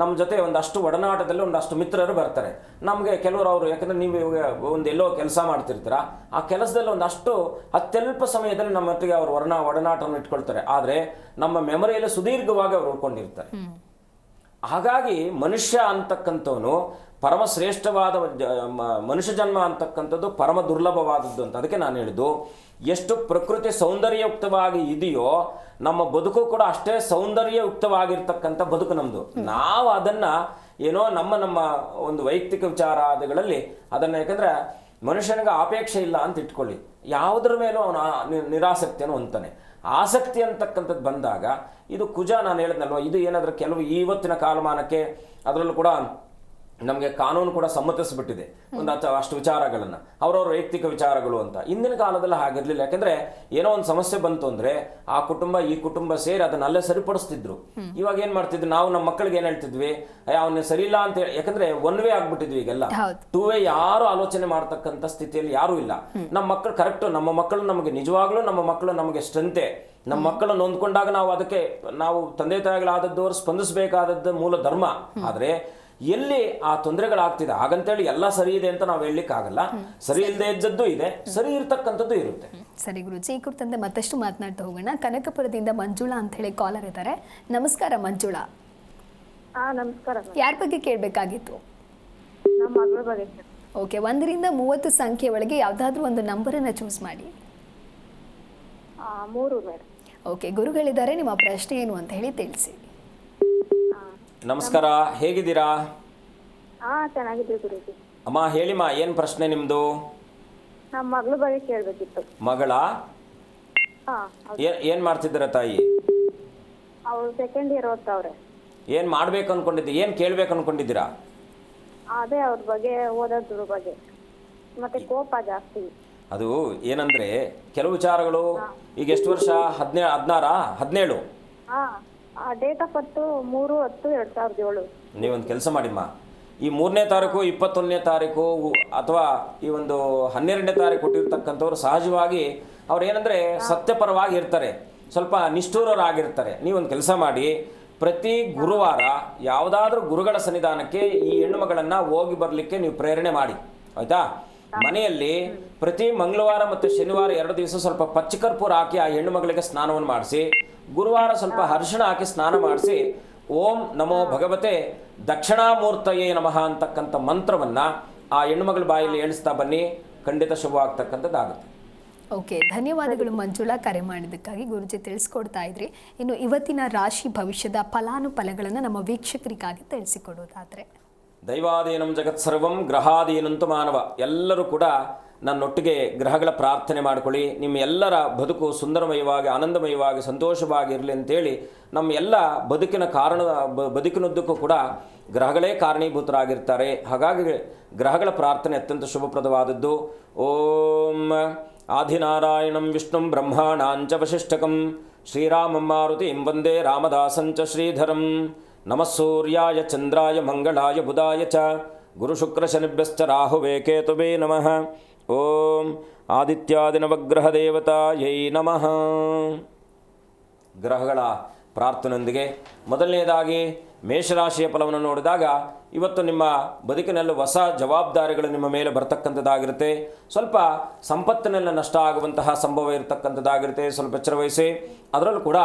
ನಮ್ಮ ಜೊತೆ ಒಂದಷ್ಟು ಒಡನಾಟದಲ್ಲಿ ಒಂದಷ್ಟು ಮಿತ್ರರು ಬರ್ತಾರೆ. ನಮಗೆ ಕೆಲವರು ಅವರು ಯಾಕಂದ್ರೆ ನೀವು ಇವಾಗ ಒಂದು ಎಲ್ಲೋ ಕೆಲಸ ಮಾಡ್ತಿರ್ತೀರ ಆ ಕೆಲಸದಲ್ಲಿ ಒಂದಷ್ಟು ಅತ್ಯಲ್ಪ ಸಮಯದಲ್ಲಿ ನಮ್ಮ ಒಟ್ಟಿಗೆ ಅವರು ವರ್ಣ ಒಡನಾಟವನ್ನು ಇಟ್ಕೊಳ್ತಾರೆ. ಆದರೆ ನಮ್ಮ ಮೆಮೊರಿಯಲ್ಲಿ ಸುದೀರ್ಘವಾಗಿ ಅವರು ಉಳ್ಕೊಂಡಿರ್ತಾರೆ. ಹಾಗಾಗಿ ಮನುಷ್ಯ ಅಂತಕ್ಕಂಥವನು ಪರಮ ಶ್ರೇಷ್ಠವಾದ ಜ- ಮ- ಮನುಷ್ಯ ಜನ್ಮ ಅಂತಕ್ಕಂಥದ್ದು ಪರಮ ದುರ್ಲಭವಾದದ್ದು ಅಂತ. ಅದಕ್ಕೆ ನಾನು ಹೇಳಿದ್ದು ಎಷ್ಟು ಪ್ರಕೃತಿ ಸೌಂದರ್ಯಯುಕ್ತವಾಗಿ ಇದೆಯೋ ನಮ್ಮ ಬದುಕು ಕೂಡ ಅಷ್ಟೇ ಸೌಂದರ್ಯಯುಕ್ತವಾಗಿರ್ತಕ್ಕಂಥ ಬದುಕು ನಮ್ಮದು ನಾವು ಅದನ್ನ ಏನೋ ನಮ್ಮ ನಮ್ಮ ಒಂದು ವೈಯಕ್ತಿಕ ವಿಚಾರಾದಿಗಳಲ್ಲಿ ಅದನ್ನು ಯಾಕಂದ್ರೆ ಮನುಷ್ಯನಿಗೆ ಅಪೇಕ್ಷೆ ಇಲ್ಲ ಅಂತ ಇಟ್ಕೊಳ್ಳಿ. ಯಾವುದ್ರ ಮೇಲೂ ಅವನು ನಿರಾಸಕ್ತಿಯನ್ನು ಹೊಂತಾನೆ ಆಸಕ್ತಿ ಅಂತಕ್ಕಂಥದ್ದು ಬಂದಾಗ ಇದು ಕುಜ ನಾನು ಹೇಳಿದ್ನಲ್ವ ಇದು ಏನಾದರೂ ಕೆಲವು ಇವತ್ತಿನ ಕಾಲಮಾನಕ್ಕೆ ಅದರಲ್ಲೂ ಕೂಡ ನಮಗೆ ಕಾನೂನು ಕೂಡ ಸಮ್ಮತಿಸ್ಬಿಟ್ಟಿದೆ. ಒಂದು ಅಥವಾ ಅಷ್ಟು ವಿಚಾರಗಳನ್ನು. ಅವರವ್ರ ವೈಯಕ್ತಿಕ ವಿಚಾರಗಳು ಅಂತ. ಇಂದಿನ ಕಾಲದಲ್ಲಿ ಹಾಗಿರಲಿಲ್ಲ. ಯಾಕಂದ್ರೆ ಏನೋ ಒಂದು ಸಮಸ್ಯೆ ಬಂತು ಅಂದ್ರೆ ಆ ಕುಟುಂಬ ಈ ಕುಟುಂಬ ಸೇರಿ ಅದನ್ನ ಅಲ್ಲೇ ಸರಿಪಡಿಸ್ತಿದ್ರು. ಇವಾಗ ಏನ್ ಮಾಡ್ತಿದ್ವಿ? ನಾವು ನಮ್ಮ ಮಕ್ಕಳಿಗೆ ಏನ್ ಹೇಳ್ತಿದ್ವಿ? ಅವನ್ನ ಸರಿ ಇಲ್ಲ ಅಂತ ಹೇಳಿ. ಯಾಕಂದ್ರೆ ಒನ್ ವೇ ಆಗ್ಬಿಟ್ಟಿದ್ವಿ ಈಗೆಲ್ಲ. ಟೂ ವೇ ಯಾರು ಆಲೋಚನೆ ಮಾಡ್ತಕ್ಕಂಥ ಸ್ಥಿತಿಯಲ್ಲಿ ಯಾರೂ ಇಲ್ಲ. ನಮ್ಮ ಮಕ್ಕಳು ಕರೆಕ್ಟ್. ನಮ್ಮ ಮಕ್ಕಳು ನಮಗೆ ನಿಜವಾಗ್ಲೂ ನಮ್ಮ ಮಕ್ಕಳು ನಮಗೆ ಸ್ಟ್ರೆಂತೆ ನಮ್ಮ ಮಕ್ಕಳು ನೊಂದ್ಕೊಂಡಾಗ ನಾವು ಅದಕ್ಕೆ ನಾವು ತಂದೆ ತಾಯಿಗಳಾದದ್ದು ಸ್ಪಂದಿಸಬೇಕಾದದ್ದು ಮೂಲ ಧರ್ಮ. ಆದ್ರೆ ಎಲ್ಲಿ ಆ ತೊಂದರೆಗಳಾಗ್ತಿದೆ? ಹಾಗಂತೇಳಿ ಎಲ್ಲ ಸರಿ ಇದೆ ಅಂತ ನಾವು ಹೇಳಲಿಕ್ಕಾಗಲ್ಲ. ಸರಿ ಇಲ್ಲದೆ ಇದ್ದದ್ದು ಇದೆ. ಸರಿ ಇರ್ತಕ್ಕಂಥದ್ದು ಇರುತ್ತೆ. ಸರಿ ಗುರುಜಿ ಈ ಕುರಿತಂತೆ ಮತ್ತಷ್ಟು ಮಾತನಾಡ್ತಾ ಹೋಗೋಣ. ಕನಕಪುರದಿಂದ ಮಂಜುಳಾ ಅಂತ ಹೇಳಿ ಕಾಲರ್ ಇದ್ದಾರೆ. ನಮಸ್ಕಾರ ಮಂಜುಳಾ. ಹಾ ನಮಸ್ಕಾರ. ಯಾರ ಬಗ್ಗೆ ಕೇಳಬೇಕಾಗಿತ್ತು? ನಮ್ಮ ಮಗಳ ಬಗ್ಗೆ ಸರ್. ಓಕೆ ಒಂದರಿಂದ ಮೂವತ್ತು ಸಂಖ್ಯೆ ಒಳಗೆ ಯಾವ್ದಾದ್ರು ಒಂದು ನಂಬರನ್ನು ಚೂಸ್ ಮಾಡಿ. ಆ, ಮೂರು ಮೇಡಮ್ ಓಕೆ ಗುರುಗಳಿದ್ದಾರೆ ನಿಮ್ಮ ಪ್ರಶ್ನೆ ಏನು ಅಂತ ಹೇಳಿ ತಿಳಿಸಿ. ನಮಸ್ಕಾರ ಹೇಗಿದ್ದೀರಾ? ಹಾ ಚೆನ್ನಾಗಿದ್ದೀವಿ ಗುರುಜಿ. ಅಮ್ಮ ಹೇಳಿಮ್ಮ ಏನು ಪ್ರಶ್ನೆ ನಿಮ್ಮದು ನಮ್ಮ ಮಗಳ ಬಗ್ಗೆ ಕೇಳಬೇಕಿತ್ತು. ಮಗಳ? ಹಾ ಏನ್ ಮಾಡ್ತಿದ್ದೀರ ತಾಯಿ? ಅವ್ರು ಸೆಕೆಂಡ್ ಇಯರ್ ಓದ್ತಾವ್ರೆ. ಏನು ಮಾಡ್ಬೇಕು ಅನ್ಕೊಂಡಿದ್ದೀರಿ ಏನು ಕೇಳ್ಬೇಕು ಅನ್ಕೊಂಡಿದ್ದೀರಾ ಅದೇ ಅವ್ರ ಬಗ್ಗೆ ಓದೋದ್ರ ಬಗ್ಗೆ. ಮತ್ತೆ ಕೋಪ ಜಾಸ್ತಿ. ಅದು ಏನಂದ್ರೆ ಕೆಲವು ವಿಚಾರಗಳು ಈಗ ಎಷ್ಟು ವರ್ಷ? ಹದಿನೇಳು ಹದಿನಾರ? ಹದಿನೇಳು? ಹಾ. ಡೇಟ್ ಆಫ್ ಬರ್ತ್ ಮೂರು ಹತ್ತು ಎರಡ್ ಸಾವಿರದ ಏಳು. ನೀವೊಂದು ಕೆಲಸ ಮಾಡಿಮ್ಮ. ಈ ಮೂರನೇ ತಾರೀಕು ಇಪ್ಪತ್ತೊಂದನೇ ತಾರೀಕು ಅಥವಾ ಈ ಒಂದು ಹನ್ನೆರಡನೇ ತಾರೀಕು ಕೊಟ್ಟಿರ್ತಕ್ಕಂಥವ್ರು ಸಹಜವಾಗಿ ಅವ್ರು ಏನಂದ್ರೆ ಸತ್ಯಪರವಾಗಿ ಇರ್ತಾರೆ. ಸ್ವಲ್ಪ ನಿಷ್ಠೂರರಾಗಿರ್ತಾರೆ. ನೀವೊಂದು ಕೆಲಸ ಮಾಡಿ ಪ್ರತಿ ಗುರುವಾರ ಯಾವುದಾದ್ರೂ ಗುರುಗಳ ಸನ್ನಿಧಾನಕ್ಕೆ ಈ ಹೆಣ್ಣು ಮಗಳನ್ನ ಹೋಗಿ ಬರಲಿಕ್ಕೆ ನೀವು ಪ್ರೇರಣೆ ಮಾಡಿ. ಆಯ್ತಾ? ಮನೆಯಲ್ಲಿ ಪ್ರತಿ ಮಂಗಳವಾರ ಮತ್ತು ಶನಿವಾರ ಎರಡು ದಿವಸ ಸ್ವಲ್ಪ ಪಚ್ಚಕರ್ಪೂರ ಹಾಕಿ ಆ ಹೆಣ್ಣು ಮಗಳಿಗೆ ಸ್ನಾನವನ್ನು ಮಾಡಿಸಿ ಗುರುವಾರ ಸ್ವಲ್ಪ ಅರಿಶಿಣ ಹಾಕಿ ಸ್ನಾನ ಮಾಡಿಸಿ ಓಂ ನಮೋ ಭಗವತೆ ದಕ್ಷಿಣಾಮೂರ್ತಯೇ ನಮಃ ಅಂತಕ್ಕಂಥ ಮಂತ್ರವನ್ನ ಆ ಹೆಣ್ಣುಮಗಳ ಬಾಯಲ್ಲಿ ಹೇಳಿಸ್ತಾ ಬನ್ನಿ. ಖಂಡಿತ ಶುಭ ಆಗ್ತಕ್ಕಂಥದ್ದಾಗುತ್ತೆ ಓಕೆ ಧನ್ಯವಾದಗಳು ಮಂಜುಳಾ ಕರೆ ಮಾಡಿದ್ದಕ್ಕಾಗಿ ಗುರುಜಿ ತಿಳಿಸ್ಕೊಡ್ತಾ ಇದ್ರಿ. ಇನ್ನು ಇವತ್ತಿನ ರಾಶಿ ಭವಿಷ್ಯದ ಫಲಾನುಫಲಗಳನ್ನು ನಮ್ಮ ವೀಕ್ಷಕರಿಗಾಗಿ ತಿಳಿಸಿಕೊಡೋದಾದ್ರೆ ದೈವಾಧೀನಂ ಜಗತ್ಸರ್ವಂ ಗ್ರಹಾಧೀನಂತು ಮಾನವ. ಎಲ್ಲರೂ ಕೂಡ ನನ್ನೊಟ್ಟಿಗೆ ಗ್ರಹಗಳ ಪ್ರಾರ್ಥನೆ ಮಾಡಿಕೊಳ್ಳಿ. ನಿಮ್ಮ ಎಲ್ಲರ ಬದುಕು ಸುಂದರಮಯವಾಗಿ, ಆನಂದಮಯವಾಗಿ, ಸಂತೋಷವಾಗಿರಲಿ ಅಂತೇಳಿ ನಮ್ಮ ಎಲ್ಲ ಬದುಕಿನ ಕಾರಣ ಬದುಕಿನದ್ದಕ್ಕೂ ಬದುಕಿನುದ್ದಕ್ಕೂ ಕೂಡ ಗ್ರಹಗಳೇ ಕಾರಣೀಭೂತರಾಗಿರ್ತಾರೆ. ಹಾಗಾಗಿ ಗ್ರಹಗಳ ಪ್ರಾರ್ಥನೆ ಅತ್ಯಂತ ಶುಭಪ್ರದವಾದದ್ದು. ಓಂ ಆದಿನಾರಾಯಣಂ ವಿಷ್ಣು ಬ್ರಹ್ಮಾಣಾಂಚ ವಶಿಷ್ಠಕಂ. ಶ್ರೀರಾಮಂ ಮಾರುತಿಂ ವಂದೇ ರಾಮದಾಸಂಚ ಶ್ರೀಧರಂ. ನಮಃ ಸೂರ್ಯಾಯ ಚಂದ್ರಾಯ ಮಂಗಳಾಯ ಬುಧಾಯ ಚ ಗುರುಶುಕ್ರಶನಿಭ್ಯಶ್ಚ ರಾಹುವೇ ಕೇತುವೇ ನಮಃ ಓಂ ಆದಿತ್ಯಾದಿನವಗ್ರಹ ದೇವತಾಯೈ ನಮಃ ಗ್ರಹಗಳ ಪ್ರಾರ್ಥನೆಯೊಂದಿಗೆ ಮೊದಲನೇದಾಗಿ ಮೇಷರಾಶಿಯ ಫಲವನ್ನು ನೋಡಿದಾಗ ಇವತ್ತು ನಿಮ್ಮ ಬದುಕಿನಲ್ಲಿ ಹೊಸ ಜವಾಬ್ದಾರಿಗಳು ನಿಮ್ಮ ಮೇಲೆ ಬರ್ತಕ್ಕಂಥದ್ದಾಗಿರುತ್ತೆ. ಸ್ವಲ್ಪ ಸಂಪತ್ತಿನೆಲ್ಲ ನಷ್ಟ ಆಗುವಂತಹ ಸಂಭವ ಇರತಕ್ಕಂಥದ್ದಾಗಿರುತ್ತೆ. ಸ್ವಲ್ಪ ಎಚ್ಚರ ವಹಿಸಿ ಅದರಲ್ಲೂ ಕೂಡ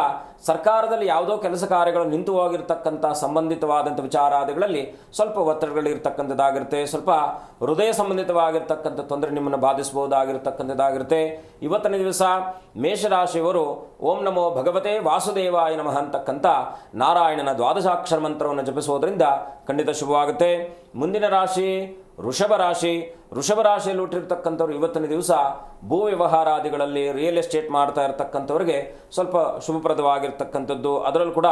ಸರ್ಕಾರದಲ್ಲಿ ಯಾವುದೋ ಕೆಲಸ ಕಾರ್ಯಗಳು ನಿಂತು ಹೋಗಿರ್ತಕ್ಕಂಥ ಸಂಬಂಧಿತವಾದಂಥ ವಿಚಾರಾದಿಗಳಲ್ಲಿ ಸ್ವಲ್ಪ ಒತ್ತಡಗಳು ಇರ್ತಕ್ಕಂಥದ್ದಾಗಿರುತ್ತೆ, ಸ್ವಲ್ಪ ಹೃದಯ ಸಂಬಂಧಿತವಾಗಿರ್ತಕ್ಕಂಥ ತೊಂದರೆ ನಿಮ್ಮನ್ನು ಬಾಧಿಸಬಹುದಾಗಿರ್ತಕ್ಕಂಥದ್ದಾಗಿರುತ್ತೆ. ಇವತ್ತಿನ ದಿವಸ ಮೇಷರಾಶಿಯವರು ಓಂ ನಮೋ ಭಗವತೆ ವಾಸುದೇವಾಯ ನಮಃ ಅಂತಕ್ಕಂಥ ನಾರಾಯಣನ ದ್ವಾದಶಾಕ್ಷರ ಮಂತ್ರವನ್ನು ಜಪಿಸುವುದರಿಂದ ಖಂಡಿತ ಶುಭವಾಗುತ್ತೆ. ಮುಂದಿನ ರಾಶಿ ವೃಷಭ ರಾಶಿ ಋಷಭ ರಾಶಿಯಲ್ಲಿ ಹುಟ್ಟಿರ್ತಕ್ಕಂಥವ್ರು ಇವತ್ತಿನ ದಿವಸ ಭೂ ವ್ಯವಹಾರಾದಿಗಳಲ್ಲಿ ರಿಯಲ್ ಎಸ್ಟೇಟ್ ಮಾಡ್ತಾ ಇರತಕ್ಕಂಥವ್ರಿಗೆ ಸ್ವಲ್ಪ ಶುಭಪ್ರದವಾಗಿರ್ತಕ್ಕಂಥದ್ದು. ಅದರಲ್ಲೂ ಕೂಡ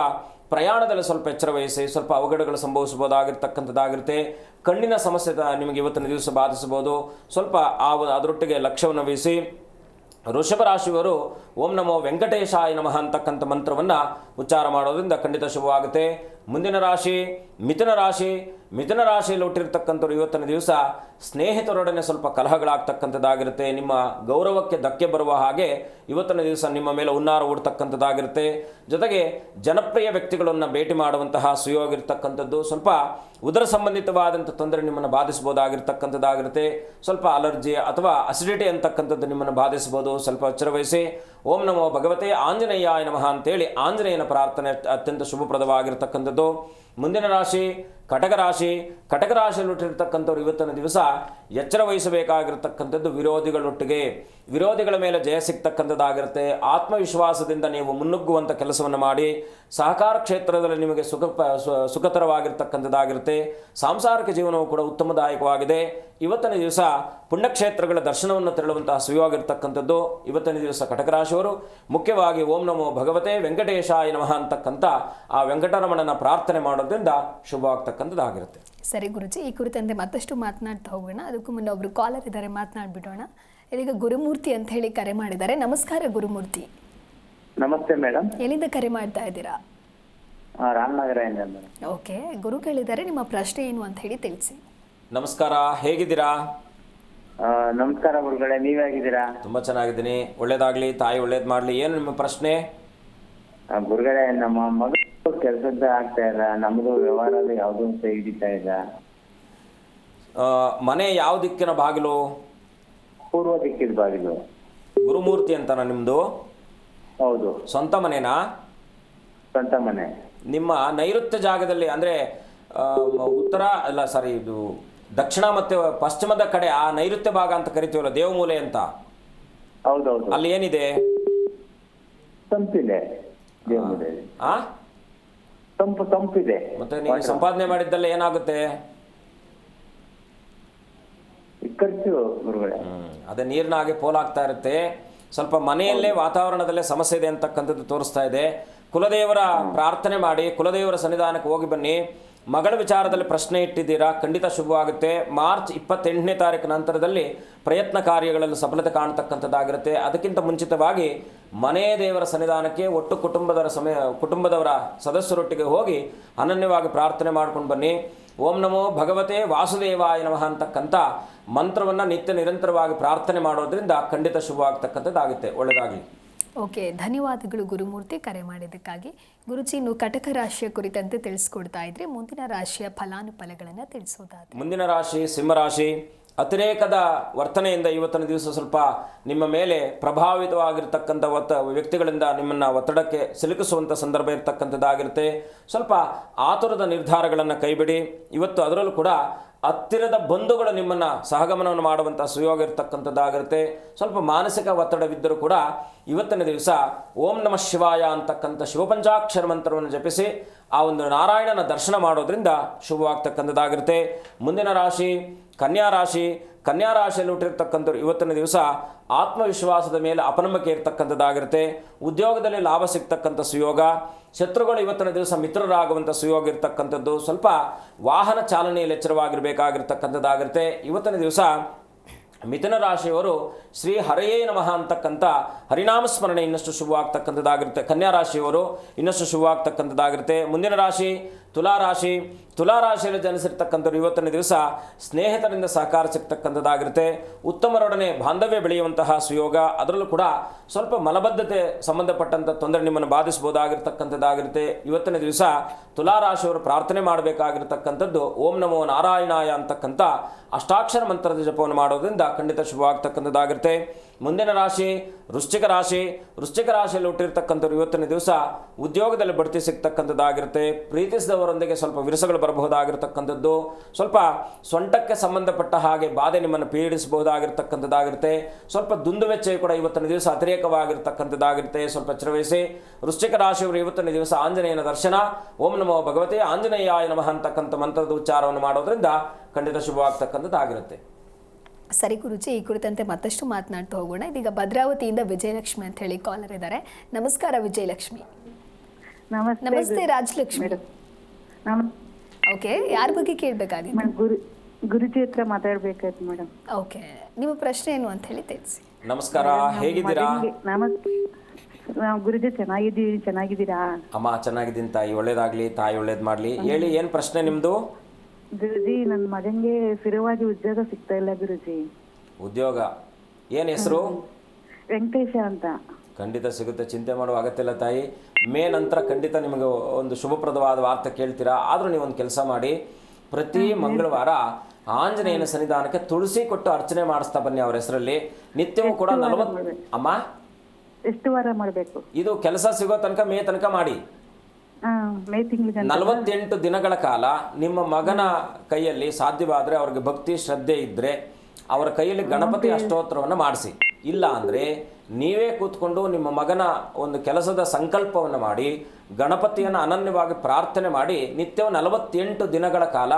ಪ್ರಯಾಣದಲ್ಲಿ ಸ್ವಲ್ಪ ಎಚ್ಚರ ವಹಿಸಿ, ಸ್ವಲ್ಪ ಅವಘಡಗಳು ಸಂಭವಿಸಬಹುದಾಗಿರ್ತಕ್ಕಂಥದ್ದಾಗಿರುತ್ತೆ. ಕಣ್ಣಿನ ಸಮಸ್ಯೆ ನಿಮಗೆ ಇವತ್ತಿನ ದಿವಸ ಬಾಧಿಸಬಹುದು. ಸ್ವಲ್ಪ ಆ ಅದರೊಟ್ಟಿಗೆ ಲಕ್ಷ್ಯವನ್ನು ವಹಿಸಿ. ಋಷಭ ರಾಶಿಯವರು ಓಂ ನಮೋ ವೆಂಕಟೇಶಾಯ ನಮಃ ಅಂತಕ್ಕಂಥ ಮಂತ್ರವನ್ನು ಉಚ್ಚಾರ ಮಾಡೋದ್ರಿಂದ ಖಂಡಿತ ಶುಭವಾಗುತ್ತೆ. ಮುಂದಿನ ರಾಶಿ, ಮಿಥುನ ರಾಶಿ, ಮಿಥುನ ರಾಶಿಯಲ್ಲಿ ಹುಟ್ಟಿರ್ತಕ್ಕಂಥವ್ರು ಇವತ್ತಿನ ದಿವಸ ಸ್ನೇಹಿತರೊಡನೆ ಸ್ವಲ್ಪ ಕಲಹಗಳಾಗ್ತಕ್ಕಂಥದ್ದಾಗಿರುತ್ತೆ. ನಿಮ್ಮ ಗೌರವಕ್ಕೆ ಧಕ್ಕೆ ಬರುವ ಹಾಗೆ ಇವತ್ತಿನ ದಿವಸ ನಿಮ್ಮ ಮೇಲೆ ಹುನ್ನಾರ ಹೂಡ್ತಕ್ಕಂಥದ್ದಾಗಿರುತ್ತೆ ಜೊತೆಗೆ ಜನಪ್ರಿಯ ವ್ಯಕ್ತಿಗಳನ್ನು ಭೇಟಿ ಮಾಡುವಂತಹ ಸುಯೋಗಿರ್ತಕ್ಕಂಥದ್ದು ಸ್ವಲ್ಪ ಉದರ ಸಂಬಂಧಿತವಾದಂಥ ತೊಂದರೆ ನಿಮ್ಮನ್ನು ಬಾಧಿಸಬಹುದಾಗಿರ್ತಕ್ಕಂಥದ್ದಾಗಿರುತ್ತೆ. ಸ್ವಲ್ಪ ಅಲರ್ಜಿ ಅಥವಾ ಅಸಿಡಿಟಿ ಅಂತಕ್ಕಂಥದ್ದು ನಿಮ್ಮನ್ನು ಬಾಧಿಸಬಹುದು. ಸ್ವಲ್ಪ ಎಚ್ಚರ ವಹಿಸಿ ಓಂ ನಮೋ ಭಗವತೆ ಆಂಜನೇಯಾಯ ನಮಃ ಅಂತೇಳಿ ಆಂಜನೇಯನ ಪ್ರಾರ್ಥನೆ ಅತ್ಯಂತ ಶುಭಪ್ರದವಾಗಿರ್ತಕ್ಕಂಥದ್ದು. ಮುಂದಿನ ರಾಶಿ ಕಟಕ ರಾಶಿ, ಕಟಕ ರಾಶಿಯಲ್ಲಿ ಹುಟ್ಟಿರ್ತಕ್ಕಂಥವ್ರು ಇವತ್ತಿನ ದಿವಸ ಎಚ್ಚರ ವಹಿಸಬೇಕಾಗಿರ್ತಕ್ಕಂಥದ್ದು ವಿರೋಧಿಗಳೊಟ್ಟಿಗೆ. ವಿರೋಧಿಗಳ ಮೇಲೆ ಜಯ ಸಿಗ್ತಕ್ಕಂಥದ್ದಾಗಿರುತ್ತೆ. ಆತ್ಮವಿಶ್ವಾಸದಿಂದ ನೀವು ಮುನ್ನುಗ್ಗುವಂಥ ಕೆಲಸವನ್ನು ಮಾಡಿ, ಸಹಕಾರ ಕ್ಷೇತ್ರದಲ್ಲಿ ನಿಮಗೆ ಸುಖ ಪ- ಸು- ಸುಖಕರವಾಗಿರ್ತಕ್ಕಂಥದ್ದಾಗಿರುತ್ತೆ. ಸಾಂಸಾರಿಕ ಜೀವನವು ಕೂಡ ಉತ್ತಮದಾಯಕವಾಗಿದೆ. ಇವತ್ತಿನ ದಿವಸ ಪುಣ್ಯಕ್ಷೇತ್ರಗಳ ದರ್ಶನವನ್ನು ತೆರಳುವಂತಹ ಸುಯೋಗಿರ್ತಕ್ಕಂಥದ್ದು ಇವತ್ತಿನ ದಿವಸ ಕಟಕ ರಾಶಿಯವರು. ಮುಖ್ಯವಾಗಿ ಓಂ ನಮೋ ಭಗವತೆ, ವೆಂಕಟೇಶಾಯ ನಮಃ ಅಂತಕ್ಕಂಥ ಆ ವೆಂಕಟರಮಣನ ಪ್ರಾರ್ಥನೆ ಮಾಡೋದ್ರಿಂದ ಶುಭವಾಗ್ತಕ್ಕಂಥದ್ದಾಗಿರುತ್ತೆ ಸರಿ ಗುರುಜಿ ಈ ಕುರಿತಂತೆ ಮತ್ತಷ್ಟು ಮಾತನಾಡ್ತಾ ಹೋಗೋಣ. ಅದಕ್ಕೂ ಮುನ್ನ ಒಬ್ರು ಕಾಲರ್ ಇದ್ದಾರೆ ಮಾತನಾಡ್ಬಿಡೋಣ. ಇದೀಗ ಗುರುಮೂರ್ತಿ ಅಂತ ಹೇಳಿ ಕರೆ ಮಾಡಿದ್ದಾರೆ. ನಮಸ್ಕಾರ ಗುರುಮೂರ್ತಿ. ನಮಸ್ತೆ ಮೇಡಮ್. ಎಲ್ಲಿಂದ ಕರೆ ಮಾಡ್ತಾ ಇದ್ದೀರಾ? ರಾಮನಗರ ಓಕೆ ಗುರು ಕೇಳಿದ್ದಾರೆ. ನಿಮ್ಮ ಪ್ರಶ್ನೆ ಏನು ಅಂತ ಹೇಳಿ ತಿಳಿಸಿ. ನಮಸ್ಕಾರ ಹೇಗಿದ್ದೀರಾ? ಆ, ನಮಸ್ಕಾರ ಗುರುಗಳೇ ನೀವ್ ಹೇಗಿದ್ದೀರಾ ತುಂಬಾ ಚೆನ್ನಾಗಿದ್ದೀನಿ. ಒಳ್ಳೇದಾಗಲಿ ತಾಯಿ ಒಳ್ಳೇದ್ ಮಾಡ್ಲಿ. ಏನು ನಿಮ್ಮ ಪ್ರಶ್ನೆ? ಆ, ಗುರುಗಳೇ ನಮ್ಮ ಮಗಳು ಕೆಲಸದ ಆಗ್ತಾ ಇಲ್ಲ. ನಮ್ದು ವ್ಯವಹಾರದ ಯಾವ್ದು ಹಿಡಿತಾ ಇಲ್ಲ. ಆ, ಮನೆ ಯಾವ ದಿಕ್ಕಿನ ಬಾಗಿಲು? ಪೂರ್ವ ದಿಕ್ಕಿದ ಬಾಗಿಲು. ಗುರುಮೂರ್ತಿ ಅಂತನಾ ನಿಮ್ಮದು ಹೌದು. ಸ್ವಂತ ಮನೆನಾ? ಸ್ವಂತ ಮನೆ. ನಿಮ್ಮ ನೈಋತ್ಯ ಜಾಗದಲ್ಲಿ ಅಂದ್ರೆ ಉತ್ತರ ಅಲ್ಲ ಸಾರಿ ಇದು ದಕ್ಷಿಣ ಮತ್ತೆ ಪಶ್ಚಿಮದ ಕಡೆ ಆ ನೈಋತ್ಯ ಭಾಗ ಅಂತ ಕರಿತೀವಲ್ಲ ದೇವಮೂಲೆ ಅಂತ? ಹೌದೌದು. ಅಲ್ಲಿ ಏನಿದೆ? ಸಂಪಿಲೆ ದೇವರೇ ಆ? ತಂಪು ತಂಪಿದೆ ಮತ್ತೆ ನೀವು ಸಂಪಾದನೆ ಮಾಡಿದ್ದಲ್ಲ ಏನಾಗುತ್ತೆ? ಖರ್ಚು ಗುರುಗಳೇ. ಹ್ಮ್. ಅದೇ ನೀರಿನ ಹಾಗೆ ಪೋಲಾಗ್ತಾ ಇರುತ್ತೆ. ಸ್ವಲ್ಪ ಮನೆಯಲ್ಲೇ ವಾತಾವರಣದಲ್ಲೇ ಸಮಸ್ಯೆ ಇದೆ ಅಂತಕ್ಕಂಥದ್ದು ತೋರಿಸ್ತಾ ಇದೆ. ಕುಲದೇವರ ಪ್ರಾರ್ಥನೆ ಮಾಡಿ ಕುಲದೇವರ ಸನ್ನಿಧಾನಕ್ಕೆ ಹೋಗಿ ಬನ್ನಿ. ಮಗಳ ವಿಚಾರದಲ್ಲಿ ಪ್ರಶ್ನೆ ಇಟ್ಟಿದ್ದೀರಾ? ಖಂಡಿತ ಶುಭವಾಗುತ್ತೆ. ಮಾರ್ಚ್ ಇಪ್ಪತ್ತೆಂಟನೇ ತಾರೀಕು ನಂತರದಲ್ಲಿ ಪ್ರಯತ್ನ ಕಾರ್ಯಗಳಲ್ಲಿ ಸಫಲತೆ ಕಾಣತಕ್ಕಂಥದ್ದಾಗಿರುತ್ತೆ. ಅದಕ್ಕಿಂತ ಮುಂಚಿತವಾಗಿ ಮನೆ ದೇವರ ಸನ್ನಿಧಾನಕ್ಕೆ ಒಟ್ಟು ಕುಟುಂಬದವರ ಸಮಯ ಕುಟುಂಬದವರ ಸದಸ್ಯರೊಟ್ಟಿಗೆ ಹೋಗಿ ಅನನ್ಯವಾಗಿ ಪ್ರಾರ್ಥನೆ ಮಾಡ್ಕೊಂಡು ಬನ್ನಿ. ಓಂ ನಮೋ ಭಗವತೆ ವಾಸುದೇವಾಯ ನಮಃ ಅಂತಕ್ಕಂಥ ಮಂತ್ರವನ್ನು ನಿತ್ಯ ನಿರಂತರವಾಗಿ ಪ್ರಾರ್ಥನೆ ಮಾಡೋದ್ರಿಂದ ಖಂಡಿತ ಶುಭವಾಗ್ತಕ್ಕಂಥದ್ದಾಗುತ್ತೆ. ಒಳ್ಳೆಯದಾಗಲಿ. ಓಕೆ, ಧನ್ಯವಾದಗಳು ಗುರುಮೂರ್ತಿ ಕರೆ ಮಾಡಿದ್ದಕ್ಕಾಗಿ. ಗುರುಜಿ, ಇನ್ನು ಕಟಕ ರಾಶಿಯ ಕುರಿತಂತೆ ತಿಳಿಸ್ಕೊಡ್ತಾ ಇದ್ರೆ. ಮುಂದಿನ ರಾಶಿಯ ಫಲಾನುಫಲಗಳನ್ನು ತಿಳಿಸೋದಾದ್ರೆ. ಮುಂದಿನ ರಾಶಿ ಸಿಂಹರಾಶಿ ಅತಿರೇಕದ ವರ್ತನೆಯಿಂದ ಇವತ್ತಿನ ದಿವಸ ಸ್ವಲ್ಪ ನಿಮ್ಮ ಮೇಲೆ ಪ್ರಭಾವಿತವಾಗಿರ್ತಕ್ಕಂಥ ಒತ್ತ ವ್ಯಕ್ತಿಗಳಿಂದ ನಿಮ್ಮನ್ನು ಒತ್ತಡಕ್ಕೆ ಸಿಲುಕಿಸುವಂಥ ಸಂದರ್ಭ ಇರತಕ್ಕಂಥದ್ದಾಗಿರುತ್ತೆ. ಸ್ವಲ್ಪ ಆತುರದ ನಿರ್ಧಾರಗಳನ್ನು ಕೈಬಿಡಿ. ಇವತ್ತು ಅದರಲ್ಲೂ ಕೂಡ ಹತ್ತಿರದ ಬಂಧುಗಳು ನಿಮ್ಮನ್ನು ಸಹಗಮನವನ್ನು ಮಾಡುವಂಥ ಸುಯೋಗ ಇರತಕ್ಕಂಥದ್ದಾಗಿರುತ್ತೆ. ಸ್ವಲ್ಪ ಮಾನಸಿಕ ಒತ್ತಡವಿದ್ದರೂ ಕೂಡ ಇವತ್ತಿನ ದಿವಸ ಓಂ ನಮಃ ಶಿವಾಯ ಅಂತಕ್ಕಂಥ ಶಿವಪಂಚಾಕ್ಷರ ಮಂತ್ರವನ್ನು ಜಪಿಸಿ ಆ ಒಂದು ನಾರಾಯಣನ ದರ್ಶನ ಮಾಡೋದ್ರಿಂದ ಶುಭವಾಗ್ತಕ್ಕಂಥದ್ದಾಗಿರುತ್ತೆ. ಮುಂದಿನ ರಾಶಿ, ಕನ್ಯಾ ರಾಶಿ ಕನ್ಯಾ ರಾಶಿಯಲ್ಲಿ ಹುಟ್ಟಿರ್ತಕ್ಕಂಥವ್ರು ಇವತ್ತಿನ ದಿವಸ ಆತ್ಮವಿಶ್ವಾಸದ ಮೇಲೆ ಅಪನಂಬಿಕೆ ಇರತಕ್ಕಂಥದ್ದಾಗಿರುತ್ತೆ. ಉದ್ಯೋಗದಲ್ಲಿ ಲಾಭ ಸಿಗ್ತಕ್ಕಂಥ ಸುಯೋಗ. ಶತ್ರುಗಳು ಇವತ್ತಿನ ದಿವಸ ಮಿತ್ರರಾಗುವಂಥ ಸುಯೋಗ ಇರತಕ್ಕಂಥದ್ದು. ಸ್ವಲ್ಪ ವಾಹನ ಚಾಲನೆಯಲ್ಲಿ ಎಚ್ಚರವಾಗಿರಬೇಕಾಗಿರ್ತಕ್ಕಂಥದ್ದಾಗಿರುತ್ತೆ. ಇವತ್ತಿನ ದಿವಸ ಮಿಥುನ ರಾಶಿಯವರು ಶ್ರೀ ಹರೆಯೇ ನಮಃ ಅಂತಕ್ಕಂಥ ಹರಿನಾಮ ಸ್ಮರಣೆ ಇನ್ನಷ್ಟು ಶುಭವಾಗ್ತಕ್ಕಂಥದ್ದಾಗಿರುತ್ತೆ. ಕನ್ಯಾ ರಾಶಿಯವರು ಇನ್ನಷ್ಟು ಶುಭವಾಗ್ತಕ್ಕಂಥದ್ದಾಗಿರುತ್ತೆ. ಮುಂದಿನ ರಾಶಿ ತುಲಾ ರಾಶಿ ತುಲಾ ರಾಶಿಯಲ್ಲಿ ಜನಿಸಿರ್ತಕ್ಕಂಥವ್ರು ಇವತ್ತಿನ ದಿವಸ ಸ್ನೇಹಿತರಿಂದ ಸಹಕಾರ ಸಿಗ್ತಕ್ಕಂಥದ್ದಾಗಿರುತ್ತೆ. ಉತ್ತಮರೊಡನೆ ಬಾಂಧವ್ಯ ಬೆಳೆಯುವಂತಹ ಸುಯೋಗ, ಅದರಲ್ಲೂ ಕೂಡ ಸ್ವಲ್ಪ ಮಲಬದ್ಧತೆ ಸಂಬಂಧಪಟ್ಟಂಥ ತೊಂದರೆ ನಿಮ್ಮನ್ನು ಬಾಧಿಸಬಹುದಾಗಿರ್ತಕ್ಕಂಥದ್ದಾಗಿರುತ್ತೆ. ಇವತ್ತಿನ ದಿವಸ ತುಲಾ ರಾಶಿಯವರು ಪ್ರಾರ್ಥನೆ ಮಾಡಬೇಕಾಗಿರ್ತಕ್ಕಂಥದ್ದು ಓಂ ನಮೋ ನಾರಾಯಣಾಯ ಅಂತಕ್ಕಂಥ ಅಷ್ಟಾಕ್ಷರ ಮಂತ್ರದ ಜಪವನ್ನು ಮಾಡೋದ್ರಿಂದ ಖಂಡಿತ ಶುಭವಾಗ್ತಕ್ಕಂಥದ್ದಾಗಿರುತ್ತೆ. ಮುಂದಿನ ರಾಶಿ ವೃಶ್ಚಿಕ ರಾಶಿ. ವೃಶ್ಚಿಕ ರಾಶಿಯಲ್ಲಿ ಹುಟ್ಟಿರ್ತಕ್ಕಂಥವ್ರು ಇವತ್ತಿನ ದಿವಸ ಉದ್ಯೋಗದಲ್ಲಿ ಬಡ್ತಿ ಸಿಗ್ತಕ್ಕಂಥದ್ದಾಗಿರುತ್ತೆ. ಪ್ರೀತಿಸಿದವರೊಂದಿಗೆ ಸ್ವಲ್ಪ ವಿರಸಗಳು ಬರಬಹುದಾಗಿರ್ತಕ್ಕಂಥದ್ದು. ಸ್ವಲ್ಪ ಸೊಂಟಕ್ಕೆ ಸಂಬಂಧಪಟ್ಟ ಹಾಗೆ ಬಾಧೆ ನಿಮ್ಮನ್ನು ಪೀಡಿಸಬಹುದಾಗಿರ್ತಕ್ಕಂಥದ್ದಾಗಿರುತ್ತೆ. ಸ್ವಲ್ಪ ದುಂದುವೆಚ್ಚ ಕೂಡ ಇವತ್ತಿನ ದಿವಸ ಅತಿರೇಕವಾಗಿರ್ತಕ್ಕಂಥದ್ದಾಗಿರುತ್ತೆ. ಸ್ವಲ್ಪ ಎಚ್ಚರವಹಿಸಿ ವೃಶ್ಚಿಕ ರಾಶಿಯವರು ಇವತ್ತಿನ ದಿವಸ ಆಂಜನೇಯನ ದರ್ಶನ. ಓಂ ನಮೋ ಭಗವತಿ ಆಂಜನೇಯಾಯ ನಮಃ ಅಂತಕ್ಕಂಥ ಮಂತ್ರದ ಉಚ್ಚಾರವನ್ನು ಮಾಡೋದ್ರಿಂದ ಖಂಡಿತ ಶುಭವಾಗ್ತಕ್ಕಂಥದ್ದಾಗಿರುತ್ತೆ. ಸರಿ ಗುರುಜಿ ಈ ಕುರಿತಂತೆ ಮತ್ತಷ್ಟು ಮಾತನಾಡ್ತಾ ಹೋಗೋಣ. ಇದೀಗ ಭದ್ರಾವತಿಯಿಂದ ವಿಜಯಲಕ್ಷ್ಮಿ ಅಂತ ಹೇಳಿ ಕಾಲರ್ ಇದ್ದಾರೆ. ನಮಸ್ಕಾರ ವಿಜಯಲಕ್ಷ್ಮಿ. ನಮಸ್ತೆ ನಮಸ್ತೆ ರಾಜಲಕ್ಷ್ಮಿ. ಓಕೆ ಯಾರ ಬಗ್ಗೆ ಗುರು ಗುರುಜಿ ಹತ್ರ ಮಾತಾಡ್ಬೇಕಾಯ್ತು ಮೇಡಮ್ ಓಕೆ ನಿಮ್ಮ ಪ್ರಶ್ನೆ ಏನು ಅಂತ ಹೇಳಿ ತಿಳಿಸಿ. ನಮಸ್ಕಾರ ಹೇಗಿದ್ದೀರಾ? ಗುರುಜಿ ಚೆನ್ನಾಗಿದ್ದೀವಿ ಚೆನ್ನಾಗಿದ್ದೀರಾ? ಅಮ್ಮ ಚೆನ್ನಾಗಿದ್ದೀನಿ ತಾಯಿ ಒಳ್ಳೇದಾಗ್ಲಿ ತಾಯಿ ಒಳ್ಳೇದ್ ಮಾಡ್ಲಿ. ಹೇಳಿ ಏನ್ ಪ್ರಶ್ನೆ ನಿಮ್ಮದು ಗುರುಜಿ ನನ್ನ ಮಗನಿಗೆ ಸ್ಥಿರವಾಗಿ ಉದ್ಯೋಗ ಸಿಗ್ತಾ ಇಲ್ಲ ಗುರುಜಿ. ಉದ್ಯೋಗ? ಏನು ಹೆಸರು? ವೆಂಕಟೇಶ ಅಂತ. ಖಂಡಿತ ಸಿಗುತ್ತೆ. ಚಿಂತೆ ಮಾಡುವ ಅಗತ್ಯ ಇಲ್ಲ ತಾಯಿ. ಮೇ ನಂತರ ಖಂಡಿತ ನಿಮಗೆ ಒಂದು ಶುಭಪ್ರದವಾದ ವಾರ್ತೆ ಕೇಳ್ತೀರಾ? ಆದರೂ ಒಂದು ಕೆಲಸ ಮಾಡಿ. ಪ್ರತಿ ಮಂಗಳವಾರ ಆಂಜನೇಯನ ಸನ್ನಿಧಾನಕ್ಕೆ ತುಳಸಿ ಕೊಟ್ಟು ಅರ್ಚನೆ ಮಾಡಿಸ್ತಾ ಬನ್ನಿ ಅವ್ರ ಹೆಸರಲ್ಲಿ. ನಿತ್ಯವೂ ಕೂಡ ನಲವತ್ತು ಅಮ್ಮ? ಎಷ್ಟು ವಾರ ಮಾಡಬೇಕು? ಇದು ಕೆಲಸ ಸಿಗೋ ತನಕ ಮೇ ತನಕ ಮಾಡಿ. ಮೇ ನಲವತ್ತೆಂಟು ದಿನಗಳ ಕಾಲ ನಿಮ್ಮ ಮಗನ ಕೈಯಲ್ಲಿ ಸಾಧ್ಯವಾದರೆ ಅವ್ರಿಗೆ ಭಕ್ತಿ ಶ್ರದ್ಧೆ ಇದ್ದರೆ ಅವರ ಕೈಯಲ್ಲಿ ಗಣಪತಿ ಅಷ್ಟೋತ್ತರವನ್ನು ಮಾಡಿಸಿ. ಇಲ್ಲ ಅಂದರೆ ನೀವೇ ಕೂತ್ಕೊಂಡು ನಿಮ್ಮ ಮಗನ ಒಂದು ಕೆಲಸದ ಸಂಕಲ್ಪವನ್ನು ಮಾಡಿ ಗಣಪತಿಯನ್ನು ಅನನ್ಯವಾಗಿ ಪ್ರಾರ್ಥನೆ ಮಾಡಿ ನಿತ್ಯವೂ ನಲವತ್ತೆಂಟು ದಿನಗಳ ಕಾಲ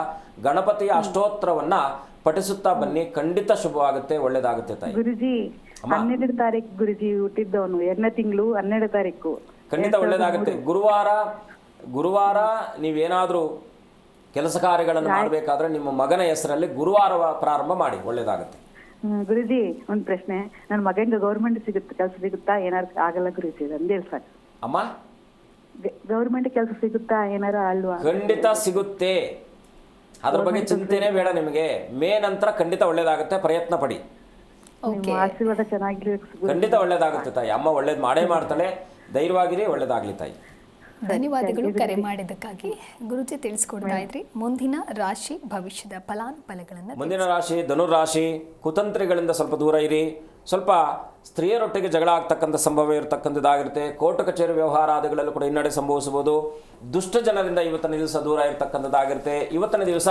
ಗಣಪತಿಯ ಅಷ್ಟೋತ್ತರವನ್ನು ಪಠಿಸುತ್ತಾ ಬನ್ನಿ. ಖಂಡಿತ ಶುಭವಾಗುತ್ತೆ ಒಳ್ಳೇದಾಗುತ್ತೆ ತಾಯಿ. ಗುರುಜಿ ಹನ್ನೆರಡು ತಾರೀಕು ಗುರುಜಿ ಹುಟ್ಟಿದ್ದವನು ಎರಡನೇ ತಿಂಗಳು ಹನ್ನೆರಡು ತಾರೀಕು. ಖಂಡಿತ ಒಳ್ಳೇದಾಗುತ್ತೆ ಗುರುವಾರ ಗುರುವಾರ ನೀವೇನಾದರೂ ಕೆಲಸ ಕಾರ್ಯಗಳನ್ನು ಮಾಡಬೇಕಾದ್ರೆ ನಿಮ್ಮ ಮಗನ ಹೆಸರಲ್ಲಿ ಗುರುವಾರ ಪ್ರಾರಂಭ ಮಾಡಿ ಒಳ್ಳೇದಾಗುತ್ತೆ. ಗುರುಜಿ ಒಂದು ಪ್ರಶ್ನೆ. ನನ್ನ ಮಗನಿಗೆ ಗೌರ್ಮೆಂಟ್ ಸಿಗುತ್ತೆ ಕೆಲಸ ಸಿಗುತ್ತಾ? ಏನಾದ್ರು ಆಗಲ್ಲ ಗುರುಜಿ ಅಂದೇ ಸರ್ ಅಮ್ಮ? ಗೌರ್ಮೆಂಟ್ ಕೆಲಸ ಸಿಗುತ್ತಾ? ಏನಾರ ಅಲ್ವಾ? ಖಂಡಿತ ಸಿಗುತ್ತೆ. ಅದ್ರ ಬಗ್ಗೆ ಚಿಂತೆನೇ ಬೇಡ ನಿಮಗೆ. ಮೇ ನಂತರ ಖಂಡಿತ ಒಳ್ಳೇದಾಗುತ್ತೆ ಪ್ರಯತ್ನ ಪಡಿ. ನಿಮ್ಮ ಆಶೀರ್ವಾದ ಚೆನ್ನಾಗಿರ್ಬೇಕು ಗುರು. ಖಂಡಿತ ಒಳ್ಳೇದಾಗುತ್ತೆ ತಾಯಿ. ಅಮ್ಮ ಒಳ್ಳೇದು ಮಾಡೇ ಮಾಡ್ತಾಳೆ. ಧೈರ್ಯವಾಗಿರಿ ಒಳ್ಳೇದಾಗ್ಲಿ ತಾಯಿ. ಧನ್ಯವಾದಗಳು ಕರೆ ಮಾಡಿದ್ದಕ್ಕಾಗಿ. ಗುರುಜಿ ತಿಳಿಸ್ಕೊಡ್ತಾ ಇದ್ರಿ. ಮುಂದಿನ ರಾಶಿ ಭವಿಷ್ಯದ ಫಲಾನುಫಲಗಳನ್ನು ಮುಂದಿನ ರಾಶಿ ಧನುರಾಶಿ ಕುತಂತ್ರಿಗಳಿಂದ ಸ್ವಲ್ಪ ದೂರ ಇರಿ. ಸ್ವಲ್ಪ ಸ್ತ್ರೀಯರೊಟ್ಟಿಗೆ ಜಗಳ ಆಗ್ತಕ್ಕಂಥ ಸಂಭವ ಇರತಕ್ಕಂಥದ್ದಾಗಿರುತ್ತೆ ಕೋರ್ಟ್ ಕಚೇರಿ ವ್ಯವಹಾರಾದಿಗಳಲ್ಲೂ ಕೂಡ ಹಿನ್ನಡೆ ಸಂಭವಿಸಬಹುದು. ದುಷ್ಟ ಜನರಿಂದ ಇವತ್ತಿನ ದಿವಸ ದೂರ ಇರತಕ್ಕಂಥದ್ದಾಗಿರುತ್ತೆ. ಇವತ್ತಿನ ದಿವಸ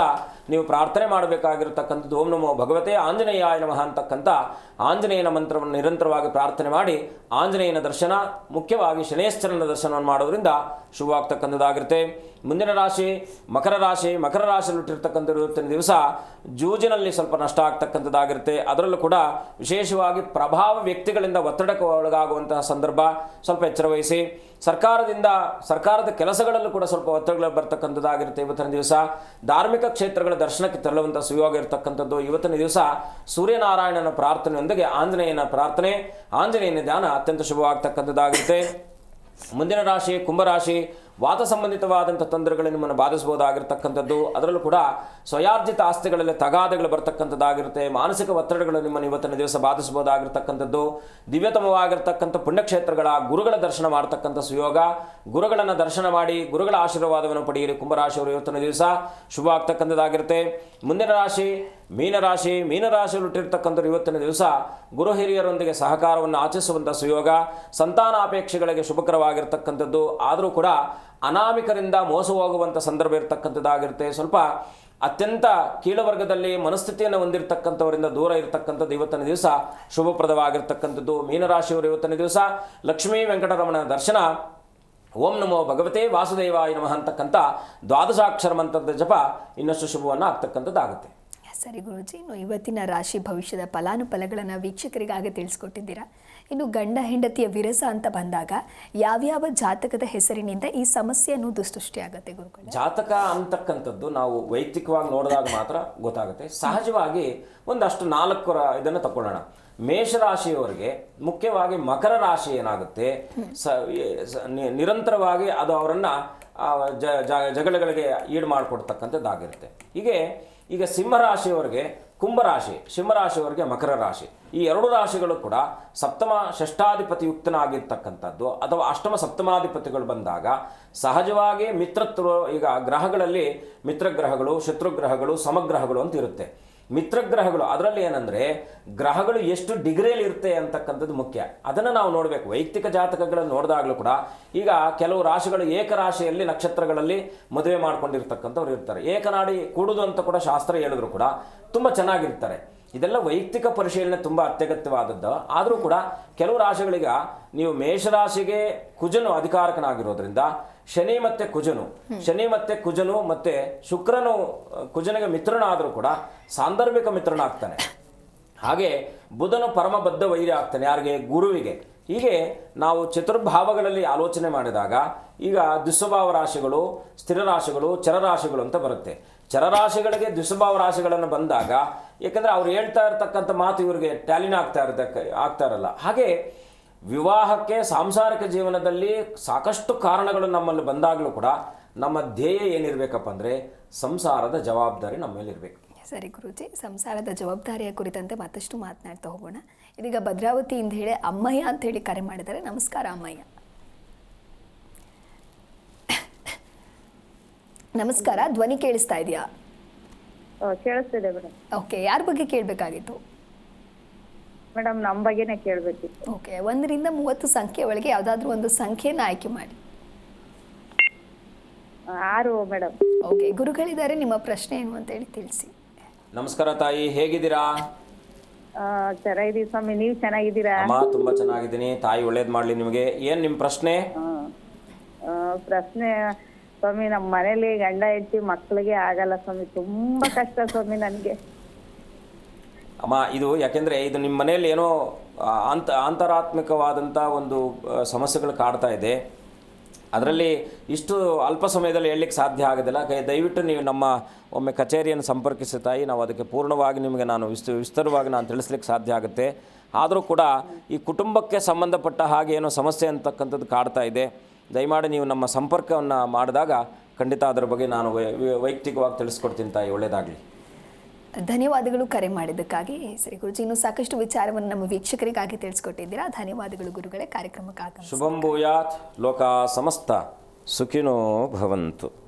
ನೀವು ಪ್ರಾರ್ಥನೆ ಮಾಡಬೇಕಾಗಿರ್ತಕ್ಕಂಥದ್ದು ಓಂ ನಮೋ ಭಗವತೆ ಆಂಜನೇಯಾಯ ನಮಃ ಅಂತಕ್ಕಂಥ ಆಂಜನೇಯನ ಮಂತ್ರವನ್ನು ನಿರಂತರವಾಗಿ ಪ್ರಾರ್ಥನೆ ಮಾಡಿ ಆಂಜನೇಯನ ದರ್ಶನ, ಮುಖ್ಯವಾಗಿ ಶನೇಶ್ವರನ ದರ್ಶನವನ್ನು ಮಾಡೋದ್ರಿಂದ ಶುಭವಾಗ್ತಕ್ಕಂಥದ್ದಾಗಿರುತ್ತೆ. ಮುಂದಿನ ರಾಶಿ ಮಕರ ರಾಶಿ, ಮಕರ ರಾಶಿಯಲ್ಲಿ ಹುಟ್ಟಿರ್ತಕ್ಕಂಥ ಇವತ್ತಿನ ದಿವಸ ಜೂಜಿನಲ್ಲಿ ಸ್ವಲ್ಪ ನಷ್ಟ ಆಗ್ತಕ್ಕಂಥದ್ದಾಗಿರುತ್ತೆ. ಅದರಲ್ಲೂ ಕೂಡ ವಿಶೇಷವಾಗಿ ಪ್ರಭಾವ ವ್ಯಕ್ತಿಗಳಿಂದ ಒತ್ತಡಕ್ಕೆ ಒಳಗಾಗುವಂತಹ ಸಂದರ್ಭ ಸ್ವಲ್ಪ ಎಚ್ಚರ ವಹಿಸಿ. ಸರ್ಕಾರದಿಂದ, ಸರ್ಕಾರದ ಕೆಲಸಗಳಲ್ಲೂ ಕೂಡ ಸ್ವಲ್ಪ ಒತ್ತಡಗಳು ಬರ್ತಕ್ಕಂಥದ್ದಾಗಿರುತ್ತೆ ಇವತ್ತಿನ ದಿವಸ. ಧಾರ್ಮಿಕ ಕ್ಷೇತ್ರಗಳ ದರ್ಶನಕ್ಕೆ ತೆರಳುವಂಥ ಸುಯೋಗ ಇರತಕ್ಕಂಥದ್ದು ಇವತ್ತಿನ ದಿವಸ. ಸೂರ್ಯನಾರಾಯಣನ ಪ್ರಾರ್ಥನೆಯೊಂದಿಗೆ ಆಂಜನೇಯನ ಪ್ರಾರ್ಥನೆ, ಆಂಜನೇಯನ ಧ್ಯಾನ ಅತ್ಯಂತ ಶುಭವಾಗ್ತಕ್ಕಂಥದ್ದಾಗಿರುತ್ತೆ. ಮುಂದಿನ ರಾಶಿ ಕುಂಭರಾಶಿ ವಾತ ಸಂಬಂಧಿತವಾದಂಥ ತೊಂದರೆಗಳು ನಿಮ್ಮನ್ನು ಬಾಧಿಸಬಹುದಾಗಿರ್ತಕ್ಕಂಥದ್ದು. ಅದರಲ್ಲೂ ಕೂಡ ಸ್ವಯಾರ್ಜಿತ ಆಸ್ತಿಗಳಲ್ಲಿ ತಗಾದೆಗಳು ಬರ್ತಕ್ಕಂಥದ್ದಾಗಿರುತ್ತೆ. ಮಾನಸಿಕ ಒತ್ತಡಗಳು ನಿಮ್ಮನ್ನು ಇವತ್ತಿನ ದಿವಸ ಬಾಧಿಸಬಹುದಾಗಿರ್ತಕ್ಕಂಥದ್ದು. ದಿವ್ಯತಮವಾಗಿರ್ತಕ್ಕಂಥ ಪುಣ್ಯಕ್ಷೇತ್ರಗಳ ಗುರುಗಳ ದರ್ಶನ ಮಾಡತಕ್ಕಂಥ ಸುಯೋಗ. ಗುರುಗಳನ್ನು ದರ್ಶನ ಮಾಡಿ, ಗುರುಗಳ ಆಶೀರ್ವಾದವನ್ನು ಪಡೆಯಿರಿ. ಕುಂಭರಾಶಿಯವರು ಇವತ್ತಿನ ದಿವಸ ಶುಭ ಆಗ್ತಕ್ಕಂಥದ್ದಾಗಿರುತ್ತೆ. ಮುಂದಿನ ರಾಶಿ ಮೀನರಾಶಿ ಮೀನರಾಶಿಯಲ್ಲಿ ಹುಟ್ಟಿರ್ತಕ್ಕಂಥವ್ರು ಇವತ್ತಿನ ದಿವಸ ಗುರು ಹಿರಿಯರೊಂದಿಗೆ ಸಹಕಾರವನ್ನು ಆಚರಿಸುವಂಥ ಸುಯೋಗ. ಸಂತಾನಾಪೇಕ್ಷೆಗಳಿಗೆ ಶುಭಕರವಾಗಿರ್ತಕ್ಕಂಥದ್ದು. ಆದರೂ ಕೂಡ ಅನಾಮಿಕರಿಂದ ಮೋಸವಾಗುವಂಥ ಸಂದರ್ಭ ಇರತಕ್ಕಂಥದ್ದಾಗಿರುತ್ತೆ. ಸ್ವಲ್ಪ ಅತ್ಯಂತ ಕೀಳವರ್ಗದಲ್ಲಿ ಮನಸ್ಥಿತಿಯನ್ನು ಹೊಂದಿರತಕ್ಕಂಥವರಿಂದ ದೂರ ಇರತಕ್ಕಂಥದ್ದು ಇವತ್ತಿನ ದಿವಸ ಶುಭಪ್ರದವಾಗಿರ್ತಕ್ಕಂಥದ್ದು. ಮೀನರಾಶಿಯವರು ಇವತ್ತಿನ ದಿವಸ ಲಕ್ಷ್ಮೀ ವೆಂಕಟರಮಣ ದರ್ಶನ. ಓಂ ನಮೋ ಭಗವತೆ ವಾಸುದೇವಾಯ ನಮಃ ಅಂತಕ್ಕಂಥ ದ್ವಾದಶಾಕ್ಷರ ಮಂತ್ರದ ಜಪ ಇನ್ನಷ್ಟು ಶುಭವನ್ನು ಆಗ್ತಕ್ಕಂಥದ್ದಾಗುತ್ತೆ. ಸರಿ ಗುರುಜಿ, ಇನ್ನು ಇವತ್ತಿನ ರಾಶಿ ಭವಿಷ್ಯದ ಫಲಾನುಫಲಗಳನ್ನು ವೀಕ್ಷಕರಿಗಾಗಿ ತಿಳಿಸ್ಕೊಟ್ಟಿದ್ದೀರಾ? ಇನ್ನು ಗಂಡ ಹೆಂಡತಿಯ ವಿರಸ ಅಂತ ಬಂದಾಗ ಯಾವ್ಯಾವ ಜಾತಕದ ಹೆಸರಿನಿಂದ ಈ ಸಮಸ್ಯೆ ಅನ್ನೋದು ಸೃಷ್ಟಿಯಾಗುತ್ತೆ ಗುರುಗಳು? ಜಾತಕ ಅಂತಕ್ಕಂಥದ್ದು ನಾವು ವೈಯಕ್ತಿಕವಾಗಿ ನೋಡಿದಾಗ ಮಾತ್ರ ಗೊತ್ತಾಗುತ್ತೆ. ಸಹಜವಾಗಿ ಒಂದಷ್ಟು ನಾಲ್ಕು ಇದನ್ನು ತಗೊಳ್ಳೋಣ ಮೇಷರಾಶಿಯವರಿಗೆ ಮುಖ್ಯವಾಗಿ ಮಕರ ರಾಶಿ ಏನಾಗುತ್ತೆ? ನಿರಂತರವಾಗಿ ಅದು ಅವರನ್ನು ಜಗಳಗಳಿಗೆ ಈಡು ಮಾಡಿಕೊಡ್ತಕ್ಕಂಥದ್ದಾಗಿರುತ್ತೆ. ಹೀಗೆ ಈಗ ಸಿಂಹರಾಶಿಯವರಿಗೆ ಕುಂಭರಾಶಿ, ಸಿಂಹರಾಶಿಯವರಿಗೆ ಮಕರ ರಾಶಿ. ಈ ಎರಡು ರಾಶಿಗಳು ಕೂಡ ಸಪ್ತಮ ಷಷ್ಠಾಧಿಪತಿಯುಕ್ತನಾಗಿರ್ತಕ್ಕಂಥದ್ದು ಅಥವಾ ಅಷ್ಟಮ ಸಪ್ತಮಾಧಿಪತಿಗಳು ಬಂದಾಗ ಸಹಜವಾಗಿ ಮಿತ್ರತ್ವ, ಈಗ ಗ್ರಹಗಳಲ್ಲಿ ಮಿತ್ರಗ್ರಹಗಳು, ಶತ್ರುಗ್ರಹಗಳು, ಸಮಗ್ರಹಗಳು ಅಂತ ಇರುತ್ತೆ. ಮಿತ್ರಗ್ರಹಗಳು. ಅದರಲ್ಲಿ ಏನಂದರೆ, ಗ್ರಹಗಳು ಎಷ್ಟು ಡಿಗ್ರಿಯಲ್ಲಿ ಇರುತ್ತೆ ಅಂತಕ್ಕಂಥದ್ದು ಮುಖ್ಯ. ಅದನ್ನು ನಾವು ನೋಡಬೇಕು. ವೈಯಕ್ತಿಕ ಜಾತಕಗಳನ್ನು ನೋಡಿದಾಗಲೂ ಕೂಡ ಈಗ ಕೆಲವು ರಾಶಿಗಳು ಏಕರಾಶಿಯಲ್ಲಿ ನಕ್ಷತ್ರಗಳಲ್ಲಿ ಮದುವೆ ಮಾಡ್ಕೊಂಡಿರ್ತಕ್ಕಂಥವ್ರು ಇರ್ತಾರೆ. ಏಕನಾಡಿ ಕೂಡುದು ಅಂತ ಕೂಡ ಶಾಸ್ತ್ರ ಹೇಳಿದ್ರು ಕೂಡ ತುಂಬ ಚೆನ್ನಾಗಿರ್ತಾರೆ. ಇದೆಲ್ಲ ವೈಯಕ್ತಿಕ ಪರಿಶೀಲನೆ ತುಂಬ ಅತ್ಯಗತ್ಯವಾದದ್ದು. ಆದರೂ ಕೂಡ ಕೆಲವು ರಾಶಿಗಳಿಗ ನೀವು ಮೇಷರಾಶಿಗೆ ಕುಜನು ಅಧಿಕಾರಕನಾಗಿರೋದ್ರಿಂದ ಶನಿ ಮತ್ತೆ ಕುಜನು ಶನಿ ಮತ್ತೆ ಕುಜನು ಮತ್ತೆ ಶುಕ್ರನು ಕುಜನಿಗೆ ಮಿತ್ರನ ಆದರೂ ಕೂಡ ಸಾಂದರ್ಭಿಕ ಮಿತ್ರನ ಆಗ್ತಾನೆ ಹಾಗೆ ಬುಧನು ಪರಮಬದ್ಧ ವೈರ್ಯ ಆಗ್ತಾನೆ ಯಾರಿಗೆ? ಗುರುವಿಗೆ. ಹೀಗೆ ನಾವು ಚತುರ್ಭಾವಗಳಲ್ಲಿ ಆಲೋಚನೆ ಮಾಡಿದಾಗ ಈಗ ದುಸ್ವಭಾವ ರಾಶಿಗಳು ಸ್ಥಿರ ರಾಶಿಗಳು ಚರರಾಶಿಗಳು ಅಂತ ಬರುತ್ತೆ. ಚರರಾಶಿಗಳಿಗೆ ದುಸ್ವಭಾವ ರಾಶಿಗಳನ್ನು ಬಂದಾಗ ಯಾಕಂದ್ರೆ ಅವ್ರು ಹೇಳ್ತಾ ಇರತಕ್ಕಂಥ ಮಾತು ಇವರಿಗೆ ಟ್ಯಾಲಿನ ಆಗ್ತಾ ಇರ್ತಕ್ಕ ಆಗ್ತಾ ಇರಲ್ಲ. ಹಾಗೆ ವಿವಾಹಕ್ಕೆ ಸಾಂಸಾರಿಕ ಜೀವನದಲ್ಲಿ ಸಾಕಷ್ಟು ಕಾರಣಗಳು ನಮ್ಮಲ್ಲಿ ಬಂದಾಗಲೂ ಕೂಡ ನಮ್ಮ ಧ್ಯೇಯ ಏನಿರಬೇಕಪ್ಪ ಅಂದರೆ ಸಂಸಾರದ ಜವಾಬ್ದಾರಿ ನಮ್ಮ ಮೇಲಿರಬೇಕು. ಸರಿ ಗುರುಜಿ ಸಂಸಾರದ ಜವಾಬ್ದಾರಿಯ ಕುರಿತಂತೆ ಮತ್ತಷ್ಟು ಮಾತನಾಡ್ತಾ ಹೋಗೋಣ. ಇದೀಗ ಭದ್ರಾವತಿಯಿಂದ ಹೇಳಿ ಅಮ್ಮಯ್ಯ ಅಂತ ಹೇಳಿ ಕರೆ ಮಾಡಿದ್ದಾರೆ. ನಮಸ್ಕಾರ ಅಮ್ಮಯ್ಯ. ನಮಸ್ಕಾರ ಧ್ವನಿ ಕೇಳಿಸ್ತಾ ಇದೆಯಾ? ಕೇಳಿಸ್ತಿದೆ ಮೇಡಮ್. ಓಕೆ ಯಾರ ಬಗ್ಗೆ ಕೇಳಬೇಕಾಗಿತ್ತು? ಮೇಡಮ್ ನಮ್ಮ ಬಗ್ಗೆನೇ ಕೇಳಬೇಕಿತ್ತು. ಓಕೆ ಒಂದರಿಂದ ಮೂವತ್ತು ಸಂಖ್ಯೆ ಒಳಗೆ ಯಾವುದಾದ್ರೂ ಒಂದು ಸಂಖ್ಯೆನ ಆಯ್ಕೆ ಮಾಡಿ. ಆರು ಮೇಡಮ್. ಓಕೆ ಗುರುಗಳಿದ್ದಾರೆ ನಿಮ್ಮ ಪ್ರಶ್ನೆ ಏನು ಅಂತ ಹೇಳಿ ತಿಳಿಸಿ. ನಮಸ್ಕಾರ ತಾಯಿ ಹೇಗಿದ್ದೀರಾ? ಚೆನ್ನಾಗಿದ್ದೀವಿ ಸ್ವಾಮಿ ನೀವು ಚೆನ್ನಾಗಿದ್ದೀರಾ? ಅಮ್ಮ ತುಂಬಾ ಚೆನ್ನಾಗಿದ್ದೀನಿ. ತಾಯಿ ಒಳ್ಳೇದ್ ಮಾಡ್ಲಿ ನಿಮಗೆ. ಏನ್ ನಿಮ್ ಪ್ರಶ್ನೆ? ಆ, ಆ, ಪ್ರಶ್ನೆ ಸ್ವಾಮಿ ನಮ್ಮ ಮನೇಲಿ ಗಂಡ ಹೆಂಡತಿ ಮಕ್ಕಳಿಗೆ ಆಗಲ್ಲ ಸ್ವಾಮಿ. ತುಂಬಾ ಕಷ್ಟ ಸ್ವಾಮಿ ನನಗೆ. ಅಮ್ಮ, ಇದು ಯಾಕೆಂದರೆ ಇದು ನಿಮ್ಮ ಮನೆಯಲ್ಲಿ ಏನೋ ಅಂತ ಆಂತರಾತ್ಮಿಕವಾದಂಥ ಒಂದು ಸಮಸ್ಯೆಗಳು ಕಾಡ್ತಾ ಇದೆ. ಅದರಲ್ಲಿ ಇಷ್ಟು ಅಲ್ಪ ಸಮಯದಲ್ಲಿ ಹೇಳಲಿಕ್ಕೆ ಸಾಧ್ಯ ಆಗೋದಿಲ್ಲ. ದಯವಿಟ್ಟು ನೀವು ನಮ್ಮ, ಒಮ್ಮೆ ಕಚೇರಿಯನ್ನು ಸಂಪರ್ಕಿಸಿ ತಾಯಿ, ನಾವು ಅದಕ್ಕೆ ಪೂರ್ಣವಾಗಿ ನಿಮಗೆ ನಾನು ವಿಸ್ತ, ವಿಸ್ತಾರವಾಗಿ ನಾನು ತಿಳಿಸ್ಲಿಕ್ಕೆ ಸಾಧ್ಯ ಆಗುತ್ತೆ. ಆದರೂ ಕೂಡ ಈ ಕುಟುಂಬಕ್ಕೆ ಸಂಬಂಧಪಟ್ಟ ಹಾಗೆ ಏನೋ ಸಮಸ್ಯೆ ಅಂತಕ್ಕಂಥದ್ದು ಕಾಡ್ತಾ ಇದೆ. ದಯಮಾಡಿ ನೀವು ನಮ್ಮ ಸಂಪರ್ಕವನ್ನು ಮಾಡಿದಾಗ ಖಂಡಿತ ಅದರ ಬಗ್ಗೆ ನಾನು ವೈಯಕ್ತಿಕವಾಗಿ ತಿಳಿಸ್ಕೊಡ್ತೀನಿ ತಾಯಿ ಒಳ್ಳೆಯದಾಗಲಿ ಧನ್ಯವಾದಗಳು ಕರೆ ಮಾಡಿದ್ದಕ್ಕಾಗಿ. ಸರಿ ಗುರುಜಿ ಇನ್ನು ಸಾಕಷ್ಟು ವಿಚಾರವನ್ನು ನಮ್ಮ ವೀಕ್ಷಕರಿಗಾಗಿ ತಿಳಿಸ್ಕೊಟ್ಟಿದ್ದೀರಾ? ಧನ್ಯವಾದಗಳು ಗುರುಗಳೇ ಕಾರ್ಯಕ್ರಮಕ್ಕೆ ಶುಭಂ ಭೂಯಾತ್ ಲೋಕ ಸಮಸ್ತ ಸುಖಿನೋ ಭವಂತು.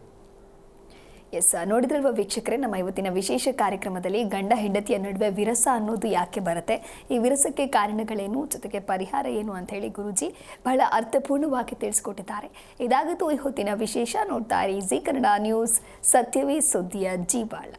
ಎಸ್ ನೋಡಿದ್ರಲ್ವ ವೀಕ್ಷಕರೇ ನಮ್ಮ ಇವತ್ತಿನ ವಿಶೇಷ ಕಾರ್ಯಕ್ರಮದಲ್ಲಿ ಗಂಡ ಹೆಂಡತಿಯ ನಡುವೆ ವಿರಸ ಅನ್ನೋದು ಯಾಕೆ ಬರುತ್ತೆ? ಈ ವಿರಸಕ್ಕೆ ಕಾರಣಗಳೇನು ಜೊತೆಗೆ ಪರಿಹಾರ ಏನು ಅಂತ ಹೇಳಿ ಗುರುಜಿ ಬಹಳ ಅರ್ಥಪೂರ್ಣವಾಗಿ ತಿಳಿಸ್ಕೊಟ್ಟಿದ್ದಾರೆ. ಇದಾಗಿತ್ತು ಈ ಹೊತ್ತಿನ ವಿಶೇಷ ನೋಡ್ತಾ ಇರಿ. ಜಿ ಕನ್ನಡ ನ್ಯೂಸ್ ಸತ್ಯವೇ ಸುದ್ದಿಯ ಜೀವಾಳ.